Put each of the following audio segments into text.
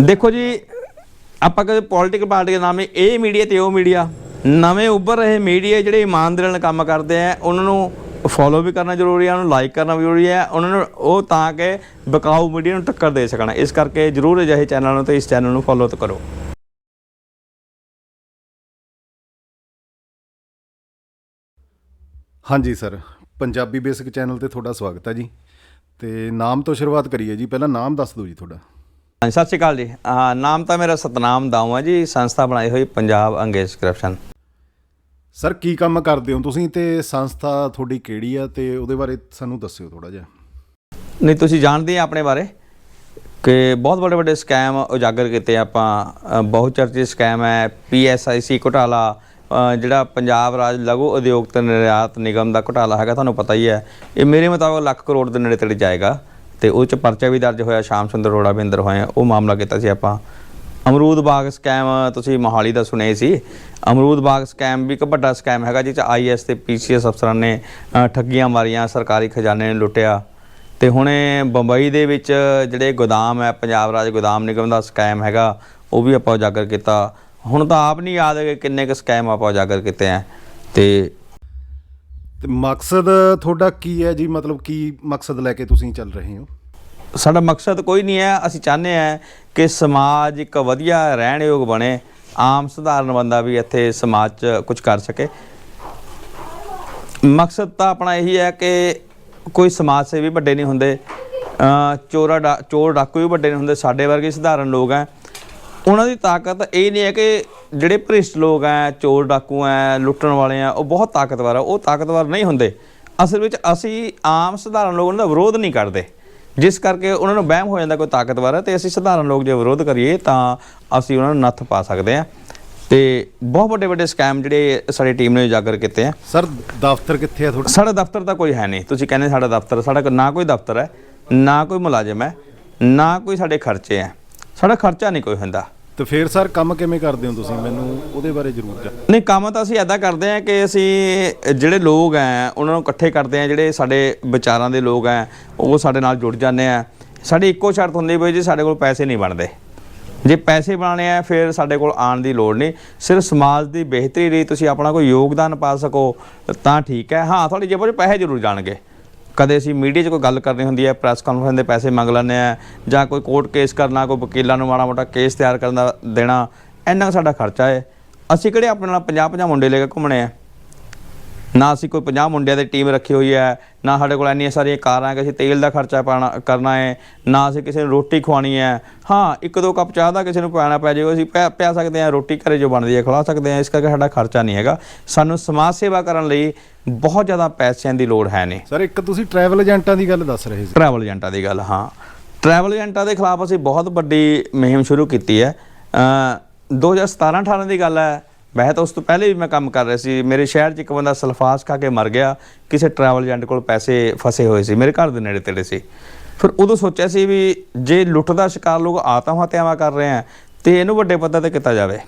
ਦੇਖੋ ਜੀ, ਆਪਾਂ ਕਦੇ ਪੋਲਿਟਿਕਲ ਪਾਰਟੀ ਦੇ ਨਾਮ ਹੈ ਇਹ ਮੀਡੀਆ ਤੇ ਉਹ ਮੀਡੀਆ ਨਵੇਂ ਉੱਭਰ ਰਹੇ ਮੀਡੀਆ ਜਿਹੜੇ ਇਮਾਨਦਾਰੀ ਨਾਲ ਕੰਮ ਕਰਦੇ ਆ, ਉਹਨਾਂ ਨੂੰ ਫੋਲੋ ਵੀ ਕਰਨਾ ਜ਼ਰੂਰੀ ਹੈ ਉਹਨੂੰ ਲਾਈਕ ਕਰਨਾ ਵੀ ਜ਼ਰੂਰੀ ਹੈ ਉਹਨਾਂ ਨੂੰ ਉਹ ਤਾਂ ਕਿ ਬਕਾਊ ਮੀਡੀਆ ਨੂੰ ਟੱਕਰ ਦੇ ਸਕਣ। ਇਸ ਕਰਕੇ ਜ਼ਰੂਰ ਅਜਿਹੇ ਚੈਨਲ ਨੂੰ ਤੇ ਇਸ ਚੈਨਲ ਨੂੰ ਫੋਲੋ ਕਰੋ। ਹਾਂਜੀ ਸਰ, ਪੰਜਾਬੀ ਬੇਸਿਕ ਚੈਨਲ ਤੇ ਤੁਹਾਡਾ ਸਵਾਗਤ ਹੈ ਜੀ। ਤੇ ਨਾਮ ਤੋਂ ਸ਼ੁਰੂਆਤ ਕਰੀਏ ਜੀ, ਪਹਿਲਾਂ ਨਾਮ ਦੱਸ ਦਿਓ ਜੀ ਤੁਹਾਡਾ। ਸਤਿ ਸ਼੍ਰੀ ਅਕਾਲ ਜੀ। ਅਹ ਨਾਮ ਤਾਂ ਮੇਰਾ ਸਤਨਾਮ ਦਾਊ ਹੈ ਜੀ। ਸੰਸਥਾ ਬਣਾਈ ਹੋਈ ਪੰਜਾਬ ਅੰਗੇਜ ਕਰਪਸ਼ਨ ਸਰ ਕੀ ਕੰਮ ਕਰਦੇ ਹੋ ਤੁਸੀਂ ਤੇ ਸੰਸਥਾ ਤੁਹਾਡੀ ਕਿਹੜੀ ਆ ਤੇ ਉਹਦੇ ਬਾਰੇ ਸਾਨੂੰ ਦੱਸਿਓ ਥੋੜਾ ਜਿਹਾ। ਨਹੀਂ ਤੁਸੀਂ ਜਾਣਦੇ ਆ ਆਪਣੇ ਬਾਰੇ ਕਿ ਬਹੁਤ ਵੱਡੇ ਵੱਡੇ ਸਕੈਮ ਉਜਾਗਰ ਕੀਤੇ ਆਪਾਂ। ਬਹੁਤ ਚਰਚਿਤ ਸਕੈਮ ਹੈ ਪੀਐਸਆਈਸੀ ਘੁਟਾਲਾ। ਜਿਹੜਾ ਪੰਜਾਬ ਰਾਜ ਲਘੂ ਉਦਯੋਗ ਤੇ ਨਿਰਯਾਤ ਨਿਗਮ ਦਾ ਘੁਟਾਲਾ ਹੈਗਾ ਤੁਹਾਨੂੰ ਪਤਾ ਹੀ ਹੈ। ਇਹ ਮੇਰੇ ਮੁਤਾਬਕ ਲੱਖ ਕਰੋੜ ਦੇ ਨੇੜੇ ਤੇੜੇ ਜਾਏਗਾ। ਤੇ ਉਹ ਚ ਪਰਚਾ ਵੀ ਦਰਜ ਹੋਇਆ, ਸ਼ਾਮ ਸੁੰਦਰ ਅਰੋੜਾ ਬਿੰਦਰ ਅੰਦਰ ਹੋਏ ਉਹ ਮਾਮਲਾ ਕੀਤਾ ਸੀ ਆਪਾਂ। ਅਮਰੂਦ ਬਾਗ ਸਕੈਮ ਤੁਸੀਂ ਮੋਹਾਲੀ ਦਾ ਸੁਣੇ ਸੀ। ਅਮਰੂਦ ਬਾਗ ਸਕੈਮ ਵੀ ਇੱਕ ਵੱਡਾ ਸਕੈਮ ਹੈਗਾ ਜਿਸ ਚ ਆਈਐਸ ਤੇ ਪੀਸੀਐਸ ਅਫਸਰਾਂ ਨੇ ਠੱਗੀਆਂ ਮਾਰੀਆਂ, ਸਰਕਾਰੀ ਖਜ਼ਾਨੇ ਨੂੰ ਲੁੱਟਿਆ। ਤੇ ਹੁਣੇ ਬੰਬਈ ਦੇ ਵਿੱਚ ਜਿਹੜੇ ਗੋਦਾਮ ਹੈ, ਪੰਜਾਬ ਰਾਜ ਗੋਦਾਮ ਨਿਗਮ ਦਾ ਸਕੈਮ ਹੈਗਾ, ਉਹ ਵੀ ਆਪਾਂ ਉਜਾਗਰ ਕੀਤਾ। ਹੁਣ ਤਾਂ ਆਪ ਨਹੀਂ ਯਾਦ ਕਿ ਕਿੰਨੇ ਕੁ ਸਕੈਮ ਆਪਾਂ ਉਜਾਗਰ ਕੀਤੇ ਆ। ਤੇ ਤੇ ਮਕਸਦ ਤੁਹਾਡਾ ਕੀ ਹੈ ਜੀ? ਮਤਲਬ ਕੀ ਮਕਸਦ ਲੈ ਕੇ ਤੁਸੀਂ ਚੱਲ ਰਹੇ ਹੋ? ਸਾਡਾ ਮਕਸਦ ਕੋਈ ਨਹੀਂ ਹੈ। ਅਸੀਂ ਚਾਹੁੰਦੇ ਹਾਂ ਕਿ ਸਮਾਜ ਇੱਕ ਵਧੀਆ ਰਹਿਣ ਯੋਗ ਬਣੇ। ਆਮ ਸਧਾਰਨ ਬੰਦਾ ਵੀ ਇੱਥੇ ਸਮਾਜ 'ਚ ਕੁਝ ਕਰ ਸਕੇ। ਮਕਸਦ ਤਾਂ ਆਪਣਾ ਇਹੀ ਹੈ ਕਿ ਕੋਈ ਸਮਾਜ ਸੇਵੀ ਵੱਡੇ ਨਹੀਂ ਹੁੰਦੇ। ਅ ਚੋਰਾ ਡਾ- ਚੋਰ ਡਾਕੂ ਵੀ ਵੱਡੇ ਨਹੀਂ ਹੁੰਦੇ। ਸਾਡੇ ਵਰਗੇ ਸਧਾਰਨ ਲੋਕ ਹੈ। ਉਹਨਾਂ ਦੀ ਤਾਕਤ ਇਹ ਨਹੀਂ ਹੈ ਕਿ ਜਿਹੜੇ ਭ੍ਰਿਸ਼ਟ ਲੋਕ ਹੈ ਚੋਰ ਡਾਕੂ ਹੈ ਲੁੱਟਣ ਵਾਲੇ ਆ ਉਹ ਬਹੁਤ ਤਾਕਤਵਰ ਆ ਉਹ ਤਾਕਤਵਰ ਨਹੀਂ ਹੁੰਦੇ। ਅਸਲ ਵਿੱਚ ਅਸੀਂ ਆਮ ਸਧਾਰਨ ਲੋਕ ਉਹਨਾਂ ਦਾ ਵਿਰੋਧ ਨਹੀਂ ਕਰਦੇ। ਜਿਸ ਕਰਕੇ ਉਹਨਾਂ ਨੂੰ ਵਹਿਮ ਹੋ ਜਾਂਦਾ ਕੋਈ ਤਾਕਤਵਰ ਹੈ ਤੇ ਅਸੀਂ ਸਧਾਰਨ ਲੋਕ ਜੇ ਵਿਰੋਧ ਕਰੀਏ ਤਾਂ ਅਸੀਂ ਉਹਨਾਂ ਨੂੰ ਨੱਥ ਪਾ ਸਕਦੇ ਹਾਂ। ਤੇ ਬਹੁਤ ਵੱਡੇ ਵੱਡੇ ਸਕੈਮ ਜਿਹੜੇ ਸਾਡੀ ਟੀਮ ਨੇ ਉਜਾਗਰ ਕੀਤੇ ਆ। ਸਰ ਦਫ਼ਤਰ ਕਿੱਥੇ ਆ ਤੁਹਾਡਾ? ਸਾਡਾ ਦਫ਼ਤਰ ਤਾਂ ਕੋਈ ਹੈ ਨਹੀਂ। ਤੁਸੀਂ ਕਹਿੰਦੇ ਸਾਡਾ ਦਫ਼ਤਰ ਸਾਡਾ ਨਾ ਕੋਈ ਦਫ਼ਤਰ ਹੈ ਨਾ ਕੋਈ ਮੁਲਾਜ਼ਮ ਹੈ ਨਾ ਕੋਈ ਸਾਡੇ ਖਰਚੇ ਹੈ। ਸਾਡਾ ਖਰਚਾ ਨਹੀਂ ਕੋਈ ਹੁੰਦਾ। ਤੇ ਫਿਰ ਸਰ ਕੰਮ ਕਿਵੇਂ ਕਰਦੇ ਹੋ ਤੁਸੀਂ? ਮੈਨੂੰ ਉਹਦੇ ਬਾਰੇ ਜ਼ਰੂਰ ਜਾ ਨਹੀਂ ਕੰਮ ਤਾਂ ਅਸੀਂ ਐਦਾਂ ਕਰਦੇ ਹਾਂ ਕਿ ਅਸੀਂ ਜਿਹੜੇ ਲੋਕ ਹੈ ਉਹਨਾਂ ਨੂੰ ਇਕੱਠੇ ਕਰਦੇ ਹਾਂ ਜਿਹੜੇ ਸਾਡੇ ਵਿਚਾਰਾਂ ਦੇ ਲੋਕ ਹੈ ਉਹ ਸਾਡੇ ਨਾਲ ਜੁੜ ਜਾਂਦੇ ਆ। ਸਾਡੀ ਇੱਕੋ ਸ਼ਰਤ ਹੁੰਦੀ ਵੀ ਜੀ ਸਾਡੇ ਕੋਲ ਪੈਸੇ ਨਹੀਂ ਬਣਦੇ। ਜੇ ਪੈਸੇ ਬਣਾਉਣੇ ਆ ਫਿਰ ਸਾਡੇ ਕੋਲ ਆਉਣ ਦੀ ਲੋੜ ਨਹੀਂ। ਸਿਰਫ ਸਮਾਜ ਦੀ ਬਿਹਤਰੀ ਲਈ ਤੁਸੀਂ ਆਪਣਾ ਕੋਈ ਯੋਗਦਾਨ ਪਾ ਸਕੋ ਤਾਂ ਠੀਕ ਹੈ। ਹਾਂ ਤੁਹਾਡੀ ਜੇਬੋਂ 'ਚ ਪੈਸੇ ਜ਼ਰੂਰ ਜਾਣਗੇ। ਕਦੇ ਅਸੀਂ ਮੀਡੀਆ 'ਚ ਕੋਈ ਗੱਲ ਕਰਨੀ ਹੁੰਦੀ ਹੈ ਪ੍ਰੈਸ ਕਾਨਫਰੰਸ ਦੇ ਪੈਸੇ ਮੰਗ ਲੈਂਦੇ ਆ ਜਾਂ ਕੋਈ ਕੋਰਟ ਕੇਸ ਕਰਨਾ, ਕੋਈ ਵਕੀਲਾਂ ਨੂੰ ਮਾੜਾ ਮੋਟਾ ਕੇਸ ਤਿਆਰ ਕਰਨ ਦਾ ਦੇਣਾ, ਇੰਨਾ ਕੁ ਸਾਡਾ ਖਰਚਾ ਹੈ। ਅਸੀਂ ਕਿਹੜੇ ਆਪਣੇ ਨਾਲ 50 50 ਮੁੰਡੇ ਲੈ ਕੇ ਘੁੰਮਣੇ ਆ? ਨਾ ਅਸੀਂ ਕੋਈ 50 ਮੁੰਡਿਆਂ ਦੀ ਟੀਮ ਰੱਖੀ ਹੋਈ ਹੈ ਨਾ ਸਾਡੇ ਕੋਲ ਇੰਨੀਆਂ ਸਾਰੀਆਂ ਕਾਰਾਂ ਕਿ ਅਸੀਂ ਤੇਲ ਦਾ ਖਰਚਾ ਪਾਣਾ ਕਰਨਾ ਹੈ ਨਾ ਅਸੀਂ ਕਿਸੇ ਨੂੰ ਰੋਟੀ ਖਵਾਣੀ ਹੈ। ਹਾਂ ਇੱਕ ਦੋ ਕੱਪ ਚਾਹ ਦਾ ਕਿਸੇ ਨੂੰ ਪਿਆਣਾ ਪੈ ਜਾਵੇ ਅਸੀਂ ਪਿਆ ਪਿਆ ਸਕਦੇ ਹਾਂ ਰੋਟੀ ਘਰੇ ਜੋ ਬਣਦੀ ਹੈ ਖਵਾ ਸਕਦੇ ਹਾਂ ਇਸ ਕਰਕੇ ਸਾਡਾ ਖਰਚਾ ਨਹੀਂ ਹੈਗਾ। ਸਾਨੂੰ ਸਮਾਜ ਸੇਵਾ ਕਰਨ ਲਈ ਬਹੁਤ ਜ਼ਿਆਦਾ ਪੈਸਿਆਂ ਦੀ ਲੋੜ ਹੈ ਨਹੀਂ। ਸਰ ਇੱਕ ਤੁਸੀਂ ਟਰੈਵਲ ਏਜੰਟਾਂ ਦੀ ਗੱਲ ਦੱਸ ਰਹੇ ਸੀ। ਟਰੈਵਲ ਏਜੰਟਾਂ ਦੀ ਗੱਲ ਹਾਂ। ਟਰੈਵਲ ਏਜੰਟਾਂ ਦੇ ਖਿਲਾਫ ਅਸੀਂ ਬਹੁਤ ਵੱਡੀ ਮੁਹਿੰਮ ਸ਼ੁਰੂ ਕੀਤੀ ਹੈ। ਅ 2017-18 ਦੀ ਗੱਲ ਹੈ ਵੈਸੇ ਤਾਂ ਉਸ ਤੋਂ ਪਹਿਲੇ ਵੀ ਮੈਂ ਕੰਮ ਕਰ ਰਿਹਾ ਸੀ। ਮੇਰੇ ਸ਼ਹਿਰ 'ਚ ਇੱਕ ਬੰਦਾ ਸਲਫਾਸ ਖਾ ਕੇ ਮਰ ਗਿਆ। ਕਿਸੇ ਟਰੈਵਲ ਏਜੰਟ ਕੋਲ ਪੈਸੇ ਫਸੇ ਹੋਏ ਸੀ। ਮੇਰੇ ਘਰ ਦੇ ਨੇੜੇ ਤੇੜੇ ਸੀ। ਫਿਰ ਉਦੋਂ ਸੋਚਿਆ ਸੀ ਵੀ ਜੇ ਲੁੱਟ ਦਾ ਸ਼ਿਕਾਰ ਲੋਕ ਆਤਮ ਹੱਤਿਆਵਾਂ ਕਰ ਰਹੇ ਆ ਤੇ ਇਹਨੂੰ ਵੱਡੇ ਪੱਧਰ ਤੇ ਕੀਤਾ ਜਾਵੇ।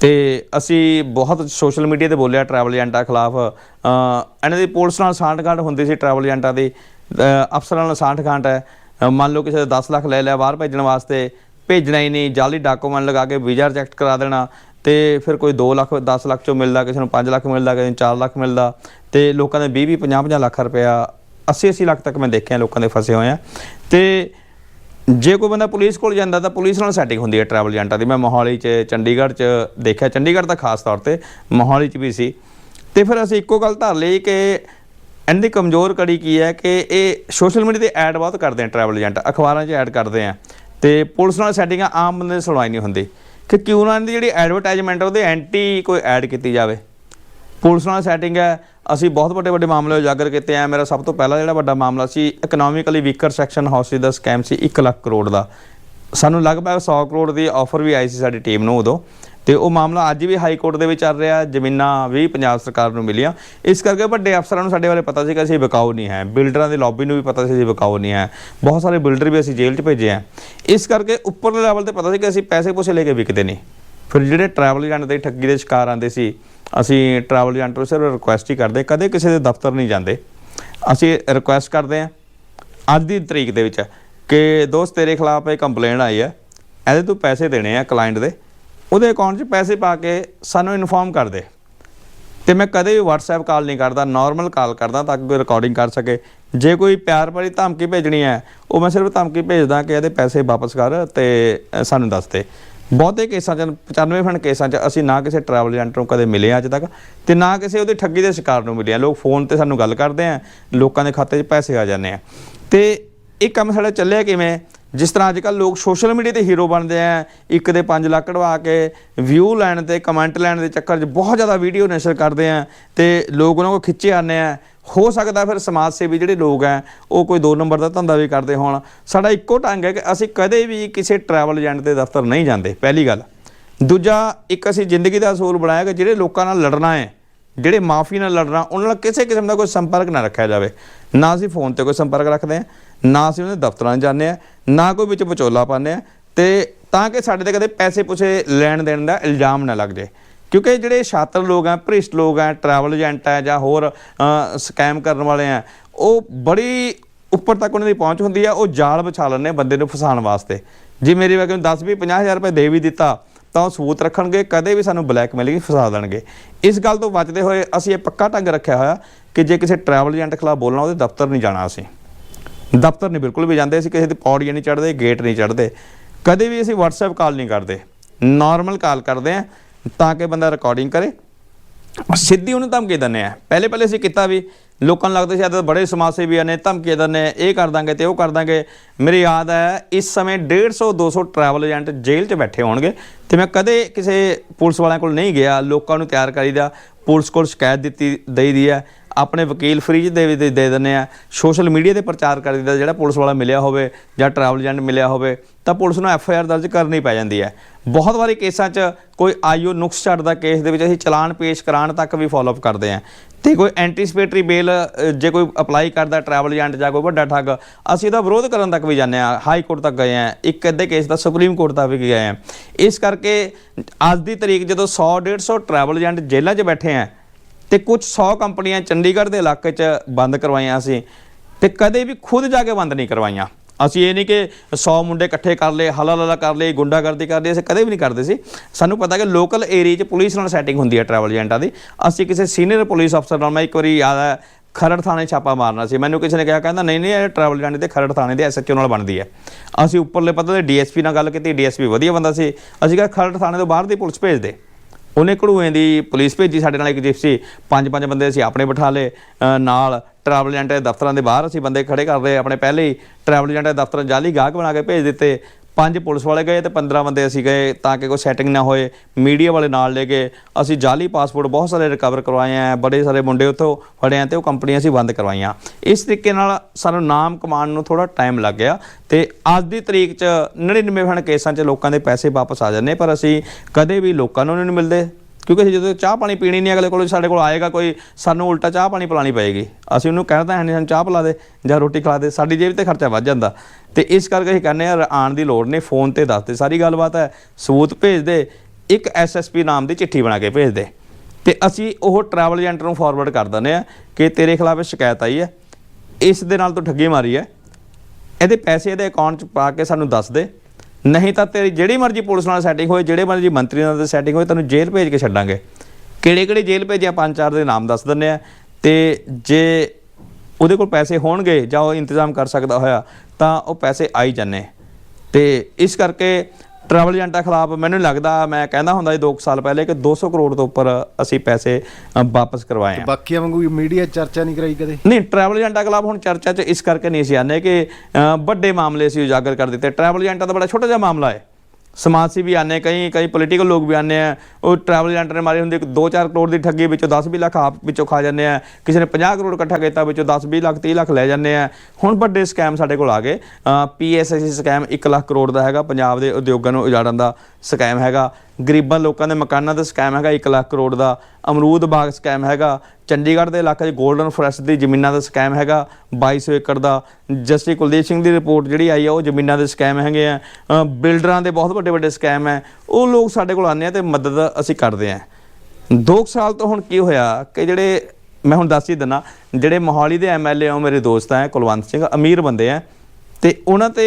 ਤੇ ਅਸੀਂ ਬਹੁਤ ਸੋਸ਼ਲ ਮੀਡੀਆ ਤੇ ਬੋਲਿਆ ਟਰੈਵਲ ਏਜੰਟਾਂ ਖਿਲਾਫ। ਇਹਨਾਂ ਦੀ ਪੁਲਿਸ ਨਾਲ ਸਾਂਠਗਾਂਠ ਹੁੰਦੀ ਸੀ ਟਰੈਵਲ ਏਜੰਟਾਂ ਦੀ। ਅਫਸਰਾਂ ਨਾਲ ਸਾਂਠਗਾਂਠ ਹੈ। ਮੰਨ ਲਓ ਕਿਸੇ ਦਾ 10 ਲੱਖ ਲੈ ਲਿਆ, ਬਾਹਰ ਭੇਜਣ ਵਾਸਤੇ। ਭੇਜਣਾ ਹੀ ਨਹੀਂ। ਜਾਲੀ ਡਾਕੂਮੈਂਟ ਲਗਾ ਕੇ ਵੀਜ਼ਾ ਰਿਜੈਕਟ ਕਰਾ ਦੇਣਾ। ਤੇ ਫਿਰ ਕੋਈ 2 ਲੱਖ 10 ਲੱਖ ਚੋਂ ਮਿਲਦਾ, ਕਿਸੇ ਨੂੰ 5 ਲੱਖ ਮਿਲਦਾ, ਕਿਸੇ ਨੂੰ 4 ਲੱਖ ਮਿਲਦਾ, ਤੇ ਲੋਕਾਂ ਦੇ 20 20 50 50 ਲੱਖ ਰੁਪਇਆ 80 80 ਲੱਖ ਤੱਕ ਮੈਂ ਦੇਖਿਆ ਲੋਕਾਂ ਦੇ ਫਸੇ ਹੋਏ ਆ। ਤੇ ਜੇ ਕੋਈ ਬੰਦਾ ਪੁਲਿਸ ਕੋਲ ਜਾਂਦਾ ਤਾਂ ਪੁਲਿਸ ਨਾਲ ਸੈਟਿੰਗ ਹੁੰਦੀ ਹੈ ਟਰੈਵਲ ਏਜੰਟਾਂ ਦੀ। ਮੈਂ ਮੋਹਾਲੀ 'ਚ, ਚੰਡੀਗੜ੍ਹ 'ਚ ਦੇਖਿਆ। ਚੰਡੀਗੜ੍ਹ ਤਾਂ ਖਾਸ ਤੌਰ ਤੇ ਮੋਹਾਲੀ 'ਚ ਵੀ ਸੀ। ਤੇ ਫਿਰ ਅਸੀਂ ਇੱਕੋ ਗੱਲ ਧਰ ਲਈ ਕਿ ਇਹਦੀ ਕਮਜ਼ੋਰ ਕੜੀ ਕੀ ਹੈ ਕਿ ਇਹ ਸੋਸ਼ਲ ਮੀਡੀਆ ਤੇ ਐਡ ਬਹੁਤ ਕਰਦੇ ਆ ਟਰੈਵਲ ਏਜੰਟ। ਅਖਬਾਰਾਂ 'ਚ ਐਡ ਕਰਦੇ ਆ। ਤੇ ਪੁਲਿਸ ਨਾਲ ਸੈਟਿੰਗਾਂ ਆਮ ਬੰਦੇ ਦੀ ਸੁਣਵਾਈ ਨਹੀਂ ਹੁੰਦੀ। ਕਿ ਕਿਉਂ ਨਾ ਇਹਦੀ ਜਿਹੜੀ ਐਡਵਰਟਾਈਜ਼ਮੈਂਟ ਉਹਦੇ ਐਂਟੀ ਕੋਈ ਐਡ ਕੀਤੀ ਜਾਵੇ। ਪੁਲਿਸ ਨਾਲ ਸੈਟਿੰਗ ਹੈ, ਅਸੀਂ ਬਹੁਤ ਵੱਡੇ ਵੱਡੇ ਮਾਮਲੇ ਉਜਾਗਰ ਕੀਤੇ ਆ। ਮੇਰਾ ਸਭ ਤੋਂ ਪਹਿਲਾ ਜਿਹੜਾ ਵੱਡਾ ਮਾਮਲਾ ਸੀ ਇਕਨੋਮਿਕਲੀ ਵੀਕਰ ਸੈਕਸ਼ਨ ਹਾਊਸਿਸ ਦਾ ਸਕੈਮ ਸੀ 1 ਲੱਖ ਕਰੋੜ ਦਾ। ਸਾਨੂੰ ਲਗਭਗ 100 ਕਰੋੜ ਦੀ ਆਫਰ ਵੀ ਆਈ ਸੀ ਸਾਡੀ ਟੀਮ ਨੂੰ ਉਦੋਂ। ਤੇ ਉਹ ਮਾਮਲਾ ਅੱਜ ਵੀ ਹਾਈ ਕੋਰਟ ਦੇ ਵਿੱਚ ਚੱਲ ਰਿਹਾ, ਜ਼ਮੀਨਾਂ ਵੀ ਪੰਜਾਬ ਸਰਕਾਰ ਨੂੰ ਮਿਲੀਆਂ। ਇਸ ਕਰਕੇ ਵੱਡੇ ਅਫਸਰਾਂ ਨੂੰ ਸਾਡੇ ਬਾਰੇ ਪਤਾ ਸੀ ਕਿ ਅਸੀਂ ਵਿਕਾਓ ਨਹੀਂ ਹੈ। ਬਿਲਡਰਾਂ ਦੀ ਲੌਬੀ ਨੂੰ ਵੀ ਪਤਾ ਸੀ ਅਸੀਂ ਵਿਕਾਓ ਨਹੀਂ ਹੈ। ਬਹੁਤ ਸਾਰੇ ਬਿਲਡਰ ਵੀ ਅਸੀਂ ਜੇਲ੍ਹ 'ਚ ਭੇਜੇ ਆ ਇਸ ਕਰਕੇ ਉੱਪਰਲੇ ਲੈਵਲ ਤੇ ਪਤਾ ਸੀ ਕਿ ਅਸੀਂ ਪੈਸੇ ਪੂਸੇ ਲੈ ਕੇ ਵਿਕਦੇ ਨਹੀਂ। ਫਿਰ ਜਿਹੜੇ ਟਰੈਵਲ ਏਜੰਟ ਦੇ ਠੱਗੀ ਦੇ ਸ਼ਿਕਾਰ ਆਉਂਦੇ ਸੀ, ਅਸੀਂ ਟਰੈਵਲ ਏਜੰਟ ਨੂੰ ਸਿਰਫ ਰਿਕੁਐਸਟ ਹੀ ਕਰਦੇ, ਕਦੇ ਕਿਸੇ ਦੇ ਦਫ਼ਤਰ ਨਹੀਂ ਜਾਂਦੇ। ਅਸੀਂ ਰਿਕੁਐਸਟ ਕਰਦੇ ਹਾਂ, ਅੱਜ ਦੀ ਤਰੀਕ ਦੇ ਵਿੱਚ, ਕਿ ਦੋਸਤ ਤੇਰੇ ਖਿਲਾਫ ਇਹ ਕੰਪਲੇਂਟ ਆਈ ਹੈ, ਇਹਦੇ ਤੋਂ ਪੈਸੇ ਦੇਣੇ ਆ ਕਲਾਇੰਟ ਦੇ। ਉਹਦੇ ਅਕਾਊਂਟ 'ਚ ਪੈਸੇ ਪਾ ਕੇ ਸਾਨੂੰ ਇਨਫੋਰਮ ਕਰ ਦੇ ਤੇ ਮੈਂ ਕਦੇ ਵੀ WhatsApp ਕਾਲ ਨਹੀਂ ਕਰਦਾ ਨਾਰਮਲ ਕਾਲ ਕਰਦਾ ਤਾਂ ਕਿ ਕੋਈ ਰਿਕਾਰਡਿੰਗ ਕਰ ਸਕੇ। ਜੇ ਕੋਈ ਪਿਆਰ ਭਰੀ ਧਮਕੀ ਭੇਜਣੀ ਹੈ, ਉਹ ਮੈਂ ਸਿਰਫ ਧਮਕੀ ਭੇਜਦਾ ਕਿ ਇਹਦੇ ਪੈਸੇ ਵਾਪਸ ਕਰ ਤੇ ਸਾਨੂੰ ਦੱਸ ਦੇ। ਬਹੁਤੇ ਕੇਸਾਂ 'ਚ 95% ਕੇਸਾਂ 'ਚ ਅਸੀਂ ਨਾ ਕਿਸੇ ਟਰੈਵਲ ਏਜੰਟ ਨੂੰ ਕਦੇ ਮਿਲੇ ਅੱਜ ਤੱਕ ਤੇ ਨਾ ਕਿਸੇ ਉਹਦੀ ਠੱਗੀ ਦੇ ਸ਼ਿਕਾਰ ਨੂੰ ਮਿਲੇ। ਆ ਲੋਕ ਫੋਨ ਤੇ ਸਾਨੂੰ ਗੱਲ ਕਰਦੇ ਆ, ਲੋਕਾਂ ਦੇ ਖਾਤੇ 'ਚ ਪੈਸੇ ਆ ਜਾਂਦੇ ਆ। ਤੇ ਇਹ ਕੰਮ ਸਾਡਾ ਚੱਲਿਆ ਕਿਵੇਂ? ਜਿਸ ਤਰ੍ਹਾਂ ਅੱਜ ਕੱਲ੍ਹ ਲੋਕ ਸੋਸ਼ਲ ਮੀਡੀਆ ਤੇ ਹੀਰੋ ਬਣਦੇ ਆ, ਇੱਕ ਦੇ 5 ਲੱਖ ਕਢਵਾ ਕੇ ਵਿਊ ਲੈਣ ਤੇ ਕਮੈਂਟ ਲੈਣ ਦੇ ਚੱਕਰ 'ਚ ਬਹੁਤ ਜ਼ਿਆਦਾ ਵੀਡੀਓ ਨਸ਼ਰ ਕਰਦੇ ਆ ਤੇ ਲੋਕ ਉਹਨਾਂ ਕੋ ਖਿੱਚੇ ਆਉਂਦੇ ਆ। ਹੋ ਸਕਦਾ ਫਿਰ ਸਮਾਜ ਸੇਵੀ ਜਿਹੜੇ ਲੋਕ ਆ, ਉਹ ਕੋਈ 2 ਨੰਬਰ ਦਾ ਧੰਦਾ ਵੀ ਕਰਦੇ ਹੋਣ। ਸਾਡਾ ਇੱਕੋ ਢੰਗ ਹੈ ਕਿ ਅਸੀਂ ਕਦੇ ਵੀ ਕਿਸੇ ਟਰੈਵਲ ਏਜੰਟ ਦੇ ਦਫ਼ਤਰ ਨਹੀਂ ਜਾਂਦੇ, ਪਹਿਲੀ ਗੱਲ। ਦੂਜਾ, ਇੱਕ ਅਸੀਂ ਜ਼ਿੰਦਗੀ ਦਾ ਅਸੂਲ ਬਣਾਇਆ ਕਿ ਜਿਹੜੇ ਲੋਕਾਂ ਨਾਲ ਲੜਨਾ ਹੈ ਜਿਹੜੇ ਮਾਫੀ ਨਾਲ ਲੜਨਾ ਉਹਨਾਂ ਨਾਲ ਕਿਸੇ ਕਿਸਮ ਦਾ ਕੋਈ ਸੰਪਰਕ ਨਾ ਰੱਖਿਆ ਜਾਵੇ। ਨਾ ਅਸੀਂ ਫੋਨ ਤੇ ਕੋਈ ਸੰਪਰਕ ਰੱਖਦੇ ਹਾਂ, ਨਾ ਅਸੀਂ ਉਹਨਾਂ ਦੇ ਦਫ਼ਤਰਾਂ 'ਚ ਜਾਂਦੇ ਹਾਂ, ਨਾ ਕੋਈ ਵਿੱਚ ਵਿਚੋਲਾ ਪਾਉਂਦੇ ਹਾਂ ਤੇ ਤਾਂ ਕਿ ਸਾਡੇ ਤੇ ਕਦੇ ਪੈਸੇ ਪੁੱਛੇ ਲੈਣ ਦੇਣ ਦਾ ਇਲਜ਼ਾਮ ਨਾ ਲੱਗ ਜੇ ਕਿਉਂਕਿ ਜਿਹੜੇ ਛਾਤਰ ਲੋਕ ਆ, ਭ੍ਰਿਸ਼ਟ ਲੋਕ ਆ ਟਰੈਵਲ ਏਜੰਟ ਆ ਜਾਂ ਹੋਰ ਸਕੈਮ ਕਰਨ ਵਾਲੇ ਆ, ਉਹ ਬੜੀ ਉੱਪਰ ਤੱਕ ਉਹਨਾਂ ਦੀ ਪਹੁੰਚ ਹੁੰਦੀ ਆ, ਉਹ ਜਾਲ ਵਿਛਾ ਲੈਂਦੇ ਆ ਬੰਦੇ ਨੂੰ ਫਸਾਉਣ ਵਾਸਤੇ। ਜੇ ਮੇਰੇ ਵਰਗੇ ਨੂੰ 10 ਵੀ 50000 ਰੁਪਏ ਦੇ ਵੀ ਦਿੱਤਾ ਤਾਂ ਉਹ ਸਬੂਤ ਰੱਖਣਗੇ, ਕਦੇ ਵੀ ਸਾਨੂੰ ਬਲੈਕਮੇਲ ਬਲੈਕਮੇਲਿੰਗ ਫਸਾ ਦੇਣਗੇ। ਇਸ ਗੱਲ ਤੋਂ ਬਚਦੇ ਹੋਏ ਅਸੀਂ ਇਹ ਪੱਕਾ ਢੰਗ ਰੱਖਿਆ ਹੋਇਆ ਕਿ ਜੇ ਕਿਸੇ ਟਰੈਵਲ ਏਜੰਟ ਖਿਲਾਫ ਬੋਲਣਾ ਉਹਦੇ ਦਫ਼ਤਰ ਨਹੀਂ ਜਾਣਾ ਅਸੀਂ। ਦਫ਼ਤਰ ਨਹੀਂ, ਬਿਲਕੁਲ ਵੀ ਜਾਂਦੇ ਅਸੀਂ, ਕਿਸੇ ਦੀ ਪੌੜੀਆਂ ਨਹੀਂ ਚੜ੍ਹਦੇ ਗੇਟ ਨਹੀਂ ਚੜ੍ਹਦੇ। ਕਦੇ ਵੀ ਅਸੀਂ WhatsApp ਕਾਲ ਨਹੀਂ ਕਰਦੇ। ਨਾਰਮਲ ਕਾਲ ਕਰਦੇ ਆ ਤਾਂ ਕਿ ਬੰਦਾ ਰਿਕਾਰਡਿੰਗ ਕਰੇ। ਸਿੱਧੀ ਉਹਨੂੰ ਧਮਕੀ ਦਿੰਦੇ ਆ ਪਹਿਲੇ ਪਹਿਲੇ ਅਸੀਂ ਕੀਤਾ ਵੀ ਲੋਕਾਂ ਨੂੰ ਲੱਗਦਾ ਸੀ ਸ਼ਾਇਦ ਬੜੇ ਸਮਾਜ ਸੇਵੀਆਂ ਨੇ ਧਮਕੀ ਦਿੰਦੇ ਨੇ, ਇਹ ਕਰ ਦਾਂਗੇ ਤੇ ਉਹ ਕਰ ਦਾਂਗੇ। ਮੇਰੀ ਯਾਦ ਹੈ, ਇਸ ਸਮੇਂ 150 200 ਟਰੈਵਲ ਏਜੰਟ ਜੇਲ੍ਹ 'ਚ ਬੈਠੇ ਹੋਣਗੇ ਤੇ ਮੈਂ ਕਦੇ ਕਿਸੇ ਪੁਲਿਸ ਵਾਲਿਆਂ ਕੋਲ ਨਹੀਂ ਗਿਆ, ਲੋਕਾਂ ਨੂੰ ਤਿਆਰ ਕਰੀਦਾ, ਪੁਲਿਸ ਕੋਲ ਸ਼ਿਕਾਇਤ ਦਿੱਤੀ ਦੇਈਦੀ ਹੈ। ਆਪਣੇ ਵਕੀਲ ਫ੍ਰੀ ਦੇ ਵੀ ਦੇ ਦੇ ਦਿੰਦੇ ਆ। ਸੋਸ਼ਲ ਮੀਡੀਆ ਤੇ ਪ੍ਰਚਾਰ ਕਰ ਦਿੰਦਾ ਜਿਹੜਾ ਪੁਲਿਸ ਵਾਲਾ ਮਿਲਿਆ ਹੋਵੇ ਜਾਂ ਟਰੈਵਲ ਏਜੰਟ ਮਿਲਿਆ ਹੋਵੇ, ਤਾਂ ਪੁਲਿਸ ਨੂੰ ਐਫ ਆਈ ਆਰ ਦਰਜ ਕਰਨੀ ਪੈ ਜਾਂਦੀ ਹੈ। ਬਹੁਤ ਵਾਰੀ ਕੇਸਾਂ 'ਚ ਕੋਈ ਆਈਓ ਨੁਕਸ ਛੱਡਦਾ, ਕੇਸ ਦੇ ਵਿੱਚ ਅਸੀਂ ਚਲਾਨ ਪੇਸ਼ ਕਰਾਉਣ ਤੱਕ ਵੀ ਫਾਲੋਅਪ ਕਰਦੇ ਆ ਤੇ ਕੋਈ ਐਂਟੀਸਪੇਟਰੀ ਬੇਲ ਜੇ ਕੋਈ ਅਪਲਾਈ ਕਰਦਾ ਟਰੈਵਲ ਏਜੰਟ ਜਾਂ ਕੋਈ ਵੱਡਾ ਠੱਗ, ਅਸੀਂ ਇਹਦਾ ਵਿਰੋਧ ਕਰਨ ਤੱਕ ਵੀ ਜਾਂਦੇ ਆ ਹਾਈ ਕੋਰਟ ਤੱਕ ਗਏ ਆ ਇੱਕ ਅੱਧੇ ਕੇਸ ਦਾ ਸੁਪਰੀਮ ਕੋਰਟ ਤੱਕ ਵੀ ਗਏ ਆ ਇਸ ਕਰਕੇ ਅੱਜ ਦੀ ਤਰੀਕ ਜਦੋਂ 100 150 ਟਰੈਵਲ ਏਜੰਟ ਜੇਲ੍ਹਾਂ 'ਚ ਬੈਠੇ ਆ ਤੇ ਕੁਝ 100 ਕੰਪਨੀਆਂ ਚੰਡੀਗੜ੍ਹ ਦੇ ਇਲਾਕੇ 'ਚ ਬੰਦ ਕਰਵਾਈਆਂ ਸੀ ਤੇ ਕਦੇ ਵੀ ਖੁਦ ਜਾ ਕੇ ਬੰਦ ਨਹੀਂ ਕਰਵਾਈਆਂ। ਅਸੀਂ ਇਹ ਨਹੀਂ ਕਿ 100 ਮੁੰਡੇ ਇਕੱਠੇ ਕਰ ਲਏ ਹਲਾ ਲਲਾ ਕਰ ਲਏ, ਗੁੰਡਾਗਰਦੀ ਕਰ ਲਈ, ਅਸੀਂ ਕਦੇ ਵੀ ਨਹੀਂ ਕਰਦੇ ਸੀ। ਸਾਨੂੰ ਪਤਾ ਕਿ ਲੋਕਲ ਏਰੀਆ 'ਚ ਪੁਲਿਸ ਨਾਲ ਸੈਟਿੰਗ ਹੁੰਦੀ ਹੈ ਟਰੈਵਲ ਏਜੰਟਾਂ ਦੀ। ਅਸੀਂ ਕਿਸੇ ਸੀਨੀਅਰ ਪੁਲਿਸ ਅਫਸਰ ਨਾਲ, ਮੈਂ ਇੱਕ ਵਾਰੀ ਯਾਦ ਹੈ, ਖਰੜ ਥਾਣੇ ਛਾਪਾ ਮਾਰਨਾ ਸੀ। ਮੈਨੂੰ ਕਿਸੇ ਨੇ ਕਿਹਾ, ਕਹਿੰਦਾ, ਨਹੀਂ ਨਹੀਂ, ਇਹ ਟਰੈਵਲ ਏਜੰਟ ਤੇ ਖਰੜ ਥਾਣੇ ਦੇ ਐਸਐਚਓ ਨਾਲ ਬਣਦੀ ਹੈ। ਅਸੀਂ ਉੱਪਰਲੇ ਪੱਧਰ ਤੇ ਡੀਐਸਪੀ ਨਾਲ ਗੱਲ ਕੀਤੀ ਡੀਐਸਪੀ ਵਧੀਆ ਬੰਦਾ ਸੀ। ਅਸੀਂ ਕਿਹਾ, ਖਰੜ ਥਾਣੇ ਤੋਂ ਬਾਹਰ ਦੀ ਪੁਲਿਸ ਭੇਜ ਦੇ। ਉਹਨੇ ਘੜੂਏ ਦੀ ਪੁਲਿਸ ਭੇਜੀ, ਸਾਡੇ ਨਾਲ ਇੱਕ ਜਿਪਸੀ ਪੰਜ ਪੰਜ ਬੰਦੇ ਅਸੀਂ ਆਪਣੇ ਬਿਠਾ ਲਏ ਨਾਲ ਟਰੈਵਲ ਏਜੰਟ ਦੇ ਦਫ਼ਤਰਾਂ ਦੇ ਬਾਹਰ ਅਸੀਂ ਬੰਦੇ ਖੜੇ ਕਰ ਰਹੇ ਆਪਣੇ ਪਹਿਲੇ ਹੀ ਟਰੈਵਲ ਏਜੰਟ ਦੇ ਦਫ਼ਤਰ ਜਾਲੀ ਗਾਹਕ ਬਣਾ ਕੇ ਭੇਜ ਦਿੱਤੇ ਪੰਜ ਪੁਲਿਸ ਵਾਲੇ ਗਏ ਤੇ 15 ਬੰਦੇ ਅਸੀਂ ਗਏ ਤਾਂ ਕਿ ਕੋਈ ਸੈਟਿੰਗ ਨਾ ਹੋਏ। ਮੀਡੀਆ ਵਾਲੇ ਨਾਲ ਲੈ ਕੇ ਅਸੀਂ ਜਾਲੀ ਪਾਸਪੋਰਟ ਬਹੁਤ ਸਾਰੇ ਰਿਕਵਰ ਕਰਵਾਏ ਆ, ਬੜੇ ਸਾਰੇ ਮੁੰਡੇ ਉੱਥੋਂ ਫੜੇ ਆ ਤੇ ਉਹ ਕੰਪਨੀਆਂ ਅਸੀਂ ਬੰਦ ਕਰਵਾਈਆਂ। ਇਸ ਤਰੀਕੇ ਨਾਲ ਸਾਨੂੰ ਨਾਮ ਕਮਾਉਣ ਨੂੰ ਥੋੜਾ ਟਾਈਮ ਲੱਗ ਗਿਆ ਤੇ ਅੱਜ ਦੀ ਤਰੀਕ 'ਚ 99% ਕੇਸਾਂ 'ਚ ਲੋਕਾਂ ਦੇ ਪੈਸੇ ਵਾਪਸ ਆ ਜਾਂਦੇ, ਪਰ ਅਸੀਂ ਕਦੇ ਵੀ ਲੋਕਾਂ ਨੂੰ ਨਹੀਂ ਮਿਲਦੇ। ਕਿਉਂਕਿ ਅਸੀਂ ਜਦੋਂ ਚਾਹ ਪਾਣੀ ਪੀਣੀ ਨਹੀਂ, ਅਗਲੇ ਕੋਲ ਸਾਡੇ ਕੋਲ ਆਏਗਾ ਕੋਈ, ਸਾਨੂੰ ਉਲਟਾ ਚਾਹ ਪਾਣੀ ਪਿਲਾਣੀ ਪਏਗੀ। ਅਸੀਂ ਉਹਨੂੰ ਕਹਿੰਦਾ ਹੈ ਨਹੀਂ, ਸਾਨੂੰ ਚਾਹ ਪਿਲਾ ਦੇ ਜਾਂ ਰੋਟੀ ਖਿਲਾ ਦੇ, ਸਾਡੀ ਜੇਬ ਤੇ ਖਰਚਾ ਵੱਧ ਜਾਂਦਾ। ਤੇ ਇਸ ਕਰਕੇ ਅਸੀਂ ਕਹਿੰਦੇ ਆ ਆਉਣ ਦੀ ਲੋੜ ਨਹੀਂ, ਫੋਨ ਤੇ ਦੱਸ ਦੇ। ਸਾਰੀ ਗੱਲਬਾਤ ਹੈ, ਸਬੂਤ ਭੇਜ ਦੇ, ਇੱਕ ਐਸਐਸਪੀ ਨਾਮ ਦੀ ਚਿੱਠੀ ਬਣਾ ਕੇ ਭੇਜ ਦੇ। ਤੇ ਅਸੀਂ ਉਹ ਟਰੈਵਲ ਏਜੰਟ ਨੂੰ ਫਾਰਵਰਡ ਕਰ ਦਿੰਦੇ ਆ ਕਿ ਤੇਰੇ ਖਿਲਾਫ ਇਹ ਸ਼ਿਕਾਇਤ ਆਈ ਹੈ। ਇਸ ਦੇ ਨਾਲ ਤੂੰ ਠੱਗੀ ਮਾਰੀ ਹੈ। ਇਹਦੇ ਪੈਸੇ ਇਹਦੇ ਅਕਾਊਂਟ 'ਚ ਪਾ ਕੇ ਸਾਨੂੰ ਦੱਸ ਦੇ। ਨਹੀਂ ਤਾਂ ਤੇਰੀ ਜਿਹੜੀ ਮਰਜ਼ੀ ਪੁਲਿਸ ਨਾਲ ਸੈਟਿੰਗ ਹੋਏ, ਜਿਹੜੇ ਮਰਜ਼ੀ ਮੰਤਰੀ ਨਾਲ ਸੈਟਿੰਗ ਹੋਏ, ਤੈਨੂੰ ਜੇਲ੍ਹ ਭੇਜ ਕੇ ਛੱਡਾਂਗੇ। ਕਿਹੜੇ ਕਿਹੜੇ ਜੇਲ੍ਹ ਭੇਜਿਆ ਪੰਜ ਚਾਰ ਦੇ ਨਾਮ ਦੱਸ ਦਿੰਦੇ ਆ। ਤੇ ਜੇ ਉਹਦੇ ਕੋਲ ਪੈਸੇ ਹੋਣਗੇ ਜਾਂ ਉਹ ਇੰਤਜ਼ਾਮ ਕਰ ਸਕਦਾ ਹੋਇਆ, ਤਾਂ ਉਹ ਪੈਸੇ ਆਈ ਜਾਂਦੇ। ਤੇ ਇਸ ਕਰਕੇ ਟਰੈਵਲ ਏਜੰਟਾਂ ਖਿਲਾਫ ਮੈਨੂੰ ਲੱਗਦਾ ਮੈਂ ਕਹਿੰਦਾ ਹੁੰਦਾ ਸੀ 2 ਸਾਲ ਪਹਿਲੇ ਕਿ 200 ਕਰੋੜ ਤੋਂ ਉੱਪਰ ਅਸੀਂ ਪੈਸੇ ਅ, ਵਾਪਸ ਕਰਵਾਏ ਆ। ਬਾਕੀਆਂ ਵਾਂਗੂ ਮੀਡੀਆ ਚਰਚਾ ਨਹੀਂ ਕਰਾਈ ਕਦੇ? ਨਹੀਂ ਟਰੈਵਲ ਏਜੰਟਾਂ ਖਿਲਾਫ ਹੁਣ ਚਰਚਾ 'ਚ ਇਸ ਕਰਕੇ ਨਹੀਂ ਸੀ ਆਨੇ ਕਿ ਅ, ਵੱਡੇ ਮਾਮਲੇ ਸੀ ਉਜਾਗਰ ਕਰ ਦਿੱਤੇ। ਟਰੈਵਲ ਏਜੰਟਾਂ ਦਾ ਬੜਾ ਛੋਟਾ ਜਿਹਾ ਮਾਮਲਾ ਹੈ। ਸਮਾਜ ਸੇਵੀ ਆਨੇ, ਕਈ ਕਈ ਪੋਲੀਟੀਕਲ ਲੋਕ ਵੀ ਆਨੇ ਆ। ਉਹ ਟਰੈਵਲ ਏਜੰਟ ਨੇ ਮਾਰੀ ਹੁੰਦੀ 2-4 ਕਰੋੜ ਦੀ ਠੱਗੀ ਵਿੱਚੋਂ 10-20 ਲੱਖ ਆਪ ਵਿੱਚੋਂ ਖਾ ਜਾਂਦੇ ਆ। ਕਿਸੇ ਨੇ 50 ਕਰੋੜ ਇਕੱਠਾ ਕੀਤਾ, ਵਿੱਚੋਂ 10-20 ਲੱਖ 30 ਲੱਖ ਲੈ ਜਾਂਦੇ ਆ। ਹੁਣ ਵੱਡੇ ਸਕੈਮ ਸਾਡੇ ਕੋਲ ਆ ਗਏ। ਪੀਐਸਐਸਸੀ ਸਕੈਮ 1 ਲੱਖ ਕਰੋੜ ਦਾ ਹੈਗਾ, ਪੰਜਾਬ ਦੇ ਉਦਯੋਗਾਂ ਨੂੰ ਉਜਾੜਨ ਦਾ। ਸਕੈਮ ਹੈਗਾ। ਗਰੀਬਾਂ ਲੋਕਾਂ ਦੇ ਮਕਾਨਾਂ ਦਾ ਸਕੈਮ ਹੈਗਾ 1 ਲੱਖ ਕਰੋੜ ਦਾ। ਅਮਰੂਦ ਬਾਗ ਸਕੈਮ ਹੈਗਾ। ਚੰਡੀਗੜ੍ਹ ਦੇ ਇਲਾਕੇ 'ਚ 골ਡਨ ਫੋਰੈਸਟ ਦੀ ਜ਼ਮੀਨਾਂ ਦਾ ਸਕੈਮ ਹੈਗਾ 2200 ਏਕੜ ਦਾ। ਜਸਟਿਸ ਕੁਲਦੀਪ ਸਿੰਘ ਦੀ ਰਿਪੋਰਟ ਜਿਹੜੀ ਆਈ ਆ, ਉਹ ਜ਼ਮੀਨਾਂ ਦੇ ਸਕੈਮ ਹੈਗੇ ਆ। ਬਿਲਡਰਾਂ ਦੇ ਬਹੁਤ ਵੱਡੇ ਵੱਡੇ ਸਕੈਮ ਹੈ ਉਹ ਲੋਕ ਸਾਡੇ ਕੋਲ ਆਉਂਦੇ ਆ ਤੇ ਮਦਦ ਅਸੀਂ ਕਰਦੇ ਆ। 2 ਸਾਲ ਤੋਂ ਹੁਣ ਕੀ ਹੋਇਆ ਕਿ ਜਿਹੜੇ, ਮੈਂ ਹੁਣ ਦੱਸ ਹੀ ਦਿੰਨਾ ਜਿਹੜੇ ਮੋਹਾਲੀ ਦੇ ਐਮਐਲਏ ਆ, ਉਹ ਮੇਰੇ ਦੋਸਤ ਆ, ਕੁਲਵੰਤ ਸਿੰਘ, ਅਮੀਰ ਬੰਦੇ ਆ। ਤੇ ਉਹਨਾਂ ਤੇ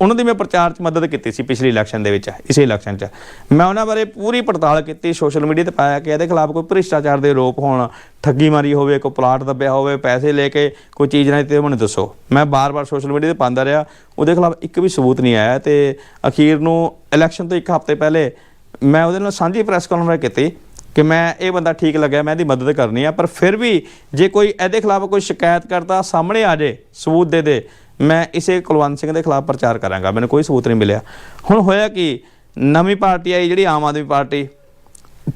ਉਹਨਾਂ ਦੀ ਮੈਂ ਪ੍ਰਚਾਰ 'ਚ ਮਦਦ ਕੀਤੀ ਸੀ ਪਿਛਲੀ ਇਲੈਕਸ਼ਨ ਦੇ ਵਿੱਚ, ਇਸੇ ਇਲੈਕਸ਼ਨ 'ਚ। ਮੈਂ ਉਹਨਾਂ ਬਾਰੇ ਪੂਰੀ ਪੜਤਾਲ ਕੀਤੀ ਸੋਸ਼ਲ ਮੀਡੀਆ ਤੇ ਪਾਇਆ ਕਿ ਇਹਦੇ ਖਿਲਾਫ ਕੋਈ ਭ੍ਰਿਸ਼ਟਾਚਾਰ ਦੇ ਆਰੋਪ ਹੋਣ, ਠੱਗੀ ਮਾਰੀ ਹੋਵੇ, ਕੋਈ ਪਲਾਟ ਦੱਬਿਆ ਹੋਵੇ, ਪੈਸੇ ਲੈ ਕੇ ਕੋਈ ਚੀਜ਼ ਨਾ ਦਿੱਤੀ ਮੈਨੂੰ ਦੱਸੋ। ਮੈਂ ਬਾਰ-ਬਾਰ ਸੋਸ਼ਲ ਮੀਡੀਆ ਤੇ ਪਾਉਂਦਾ ਰਿਹਾ, ਉਹਦੇ ਖਿਲਾਫ ਇੱਕ ਵੀ ਸਬੂਤ ਨਹੀਂ ਆਇਆ ਤੇ ਅਖੀਰ ਨੂੰ ਇਲੈਕਸ਼ਨ ਤੋਂ ਇੱਕ ਹਫ਼ਤੇ ਪਹਿਲੇ ਮੈਂ ਉਹਦੇ ਨਾਲ ਸਾਂਝੀ ਪ੍ਰੈਸ ਕਾਨਫਰੰਸ ਕੀਤੀ ਕਿ ਮੈਂ ਇਹ ਬੰਦਾ ਠੀਕ ਲੱਗਿਆ, ਮੈਂ ਇਹਦੀ ਮਦਦ ਕਰਨੀ ਆ, ਪਰ ਫਿਰ ਵੀ ਜੇ ਕੋਈ ਇਹਦੇ ਖਿਲਾਫ ਕੋਈ ਸ਼ਿਕਾਇਤ ਕਰਤਾ ਸਾਹਮਣੇ ਆ ਜੇ, ਸਬੂਤ ਦੇ ਦੇ ਮੈਂ ਇਸੇ ਕੁਲਵੰਤ ਸਿੰਘ ਦੇ ਖਿਲਾਫ ਪ੍ਰਚਾਰ ਕਰਾਂਗਾ, ਮੈਨੂੰ ਕੋਈ ਸਬੂਤ ਨਹੀਂ ਮਿਲਿਆ। ਹੁਣ ਹੋਇਆ ਕਿ? ਨਵੀਂ ਪਾਰਟੀ ਆਈ ਜਿਹੜੀ ਆਮ ਆਦਮੀ ਪਾਰਟੀ।